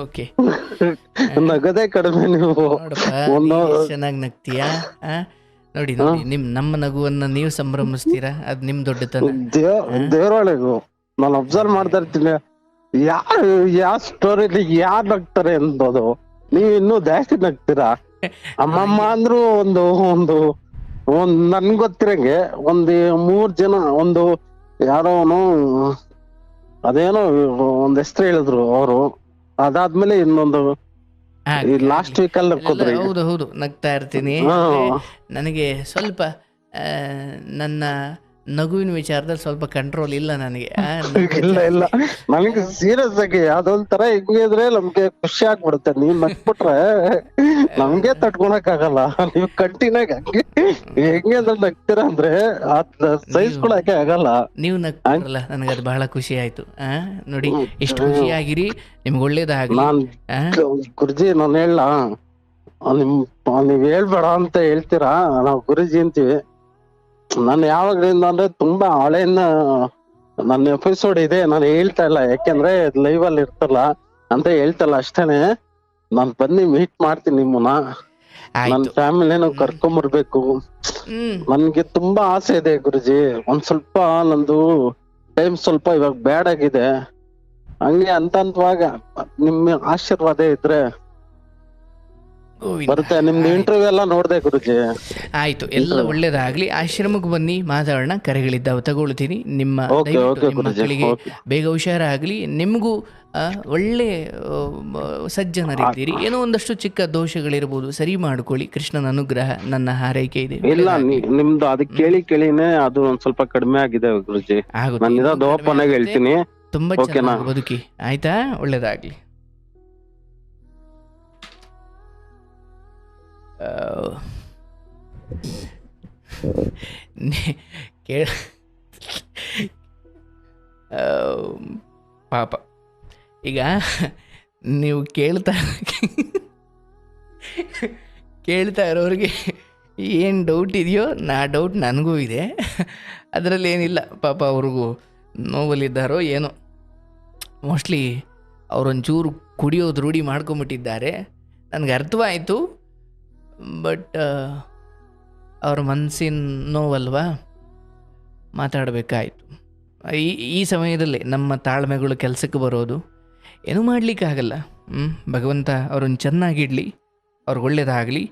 ಓಕೆ. ನಗದೇ ಕಡಿಮೆ ನೀವು. ಚೆನ್ನಾಗಿ ನಗ್ತೀಯಾ? ನೋಡಿ ನೋಡಿ ನಿಮ್ ನಮ್ಮ ನಗುವನ್ನ ನೀವು ಸಂಭ್ರಮಿಸ್ತೀರಾ? ಅದ್ ನಿಮ್ ದೊಡ್ಡತನ. ದೇವ್ರ ಒಳಗು ನಾನು ಅಬ್ಸರ್ವ್ ಮಾಡ್ತಾ ಇರ್ತೀನಿ. ಯಾರು ಯಾವ ಸ್ಟೋರಿಲಿ ಯಾರ್ ನಗ್ತಾರೆ ಅನ್ಬೋದು ನೀವ್ ಇನ್ನೂ ಜಾಸ್ತಿ ನಗ್ತೀರಾ? ಅಮ್ಮಮ್ಮ ಅಂದ್ರು ಒಂದು ಒಂದು ಒಂದ್ ನನ್ ಗೊತ್ತಿರಂಗೆ ಒಂದ್ ಮೂರ್ ಜನ ಒಂದು ಯಾರೋನು ಅವ್ನು ಅದೇನೋ ಒಂದ್ ಹೆಸರು ಹೇಳಿದ್ರು ಅವರು. ಅದಾದ್ಮೇಲೆ ಇನ್ನೊಂದು ಈ ಲಾಸ್ಟ್ ವೀಕ್ ಅಲ್ಲಿ ಹೌದು ಹೌದು. ನಗ್ತಾ ಇರ್ತೀನಿ. ನನಗೆ ಸ್ವಲ್ಪ ನನ್ನ ನಗುವಿನ ವಿಚಾರದಲ್ಲಿ ಸ್ವಲ್ಪ ಕಂಟ್ರೋಲ್ ಇಲ್ಲ ನನಗೆ. ಆ, ಇಲ್ಲ ಇಲ್ಲ. ನನಗೆ ಸೀರಿಯಸ್ ಆಗಿ ಅದೊಂಥರ ತರ ನಮ್ಗೆ ಖುಷಿ ಆಗ್ಬಿಡುತ್ತೆ. ನೀವ್ ನಗ್ಬಿಟ್ರೆ ನಮ್ಗೆ ತಡ್ಕೊಳಕ್ ಆಗಲ್ಲ. ನೀವ್ ಕಂಟಿನ್ಯೂ ಹಂಗೆ ಹೆಂಗೆ ಅಂದ್ರೆ ನಗ್ತೀರ ಅಂದ್ರೆ ಸಹಿಸ್ಕೊಳಕ್ಕೆ ಆಗಲ್ಲ. ನೀವು ನಗ್ತಾರಲ್ಲ ನನಗೆ ಅದು ಬಹಳ ಖುಷಿ ಆಯ್ತು. ಆ ನೋಡಿ ಎಷ್ಟು ಎಷ್ಟು ಖುಷಿಯಾಗಿರಿ ನಿಮ್ಗೆ ಒಳ್ಳೇದಾಗ್ಲಿ. ನಾನ್ ಆ? ಗುರುಜಿ ನಾನು ಹೇಳ ನಿಮ್ ನೀವ್ ಹೇಳ್ಬೇಡ ಅಂತ ಹೇಳ್ತೀರಾ? ನಾವ್ ಗುರುಜಿ ಅಂತೀವಿ. ನಾನು ಯಾವಾಗ್ಲಿಂದ ಅಂದ್ರೆ ತುಂಬಾ ಹಳೆಯಿಂದ ನನ್ನ ಎಪಿಸೋಡ್ ಇದೆ ನಾನು ಹೇಳ್ತಾ ಇಲ್ಲ. ಯಾಕೆಂದ್ರೆ ಲೈವ್ ಅಲ್ಲಿ ಇರ್ತಲ್ಲ ಅಂತ ಹೇಳ್ತಲ್ಲ ಅಷ್ಟೇನೆ. ನಾನ್ ಬನ್ನಿ ಮೀಟ್ ಮಾಡ್ತೀನಿ ನಿಮ್ಮನ್ನ. ನನ್ ಫ್ಯಾಮಿಲಿ ಫ್ಯಾಮಿಲಿನ ಕರ್ಕೊಂಬರ್ಬೇಕು. ನನ್ಗೆ ತುಂಬಾ ಆಸೆ ಇದೆ ಗುರುಜಿ. ಒಂದ್ ಸ್ವಲ್ಪ ನಂದು ಟೈಮ್ ಸ್ವಲ್ಪ ಇವಾಗ ಬ್ಯಾಡ್ ಆಗಿದೆ ಹಂಗೆ ಅಂತ ಹಂತವಾಗ ನಿಮ್ಮ ಆಶೀರ್ವಾದ ಇದ್ರೆ ಗೋವಿಂದ. ಬರುತ್ತೆ ನಿಮ್ದು. ಇಂಟರ್ವ್ಯೂ ಎಲ್ಲ ನೋಡ್ದೆ ಗುರುಜಿ. ಆಯ್ತು ಎಲ್ಲ ಒಳ್ಳೇದಾಗ್ಲಿ. ಆಶ್ರಮಕ್ಕೆ ಬನ್ನಿ ಮಾತಾಡೋಣ ಕರೆಗಳಿದ್ದಾವೆ ತಗೊಳ್ತೀನಿ ನಿಮ್ಮ ದಯವಿಟ್ಟು ನಿಮ್ಮ ಗುರುಜಿ. ಮಕ್ಕಳಿಗೆ ಬೇಗ ಹುಷಾರಾಗಲಿ. ನಿಮಗೂ ಆ, ಒಳ್ಳೆ ಆ, ಮ- ಸಜ್ಜನರಿದ್ದೀರಿ. ಏನೋ ಒಂದಷ್ಟು ಚಿಕ್ಕ ದೋಷಗಳಿರ್ಬೋದು. ಸರಿ ಮಾಡ್ಕೊಳ್ಳಿ. ಕೃಷ್ಣನ ಅನುಗ್ರಹ ನನ್ನ ಹಾರೈಕೆ ಇದೆ. ಇಲ್ಲ ನಿ- ನಿಮ್ದು ಅದಕ್ಕೆ ಕೇಳಿ ಕೇಳಿನೇ ಅದು ಒಂದ್ ಸ್ವಲ್ಪ ಕಡಿಮೆ ಆಗಿದೆ ಗುರುಜಿ. ಆಗುತ್ತೆ. ನಾನು ಇನ್ನೂ ಇರೋದು ಕಡಿಮೆ ಓಪನ್ ಆಗಿ ಆಗುತ್ತೆ. ಹೇಳ್ತೀನಿ. ತುಂಬಾ ಓಕೆನಾ? ಚೆನ್ನಾಗಿ ಬದುಕಿ. ಆಯ್ತಾ? ಒಳ್ಳೇದಾಗ್ಲಿ. ಪಾಪ. ಈಗ ನೀವು ಕೇಳ್ತಾ ಕೇಳ್ತಾ ಇರೋರಿಗೆ ಏನು ಡೌಟ್ ಇದೆಯೋ, ನಾ ಡೌಟ್ ನನಗೂ ಇದೆ. ಅದರಲ್ಲಿ ಏನಿಲ್ಲ. ಪಾಪ ಅವ್ರಿಗೂ ನೋವಲ್ಲಿದ್ದಾರೋ ಏನೋ. ಮೋಸ್ಟ್ಲಿ ಅವರೊಂಚೂರು ಕುಡಿಯೋದು ರೂಢಿ ಮಾಡ್ಕೊಂಬಿಟ್ಟಿದ್ದಾರೆ. ನನಗೆ ಅರ್ಥವಾಯಿತು. ಬಟ್ ಅವ್ರ ಮನಸ್ಸಿನ ನೋವಲ್ವಾ? ಮಾತಾಡಬೇಕಾಯಿತು. ಈ ಈ ಸಮಯದಲ್ಲಿ ನಮ್ಮ ತಾಳ್ಮೆಗಳು ಕೆಲಸಕ್ಕೆ ಬರೋದು. ಏನೂ ಮಾಡಲಿಕ್ಕಾಗಲ್ಲ. ಭಗವಂತ ಅವ್ರನ್ನ ಚೆನ್ನಾಗಿಡಲಿ. ಅವ್ರಿಗೆ ಒಳ್ಳೇದಾಗಲಿ.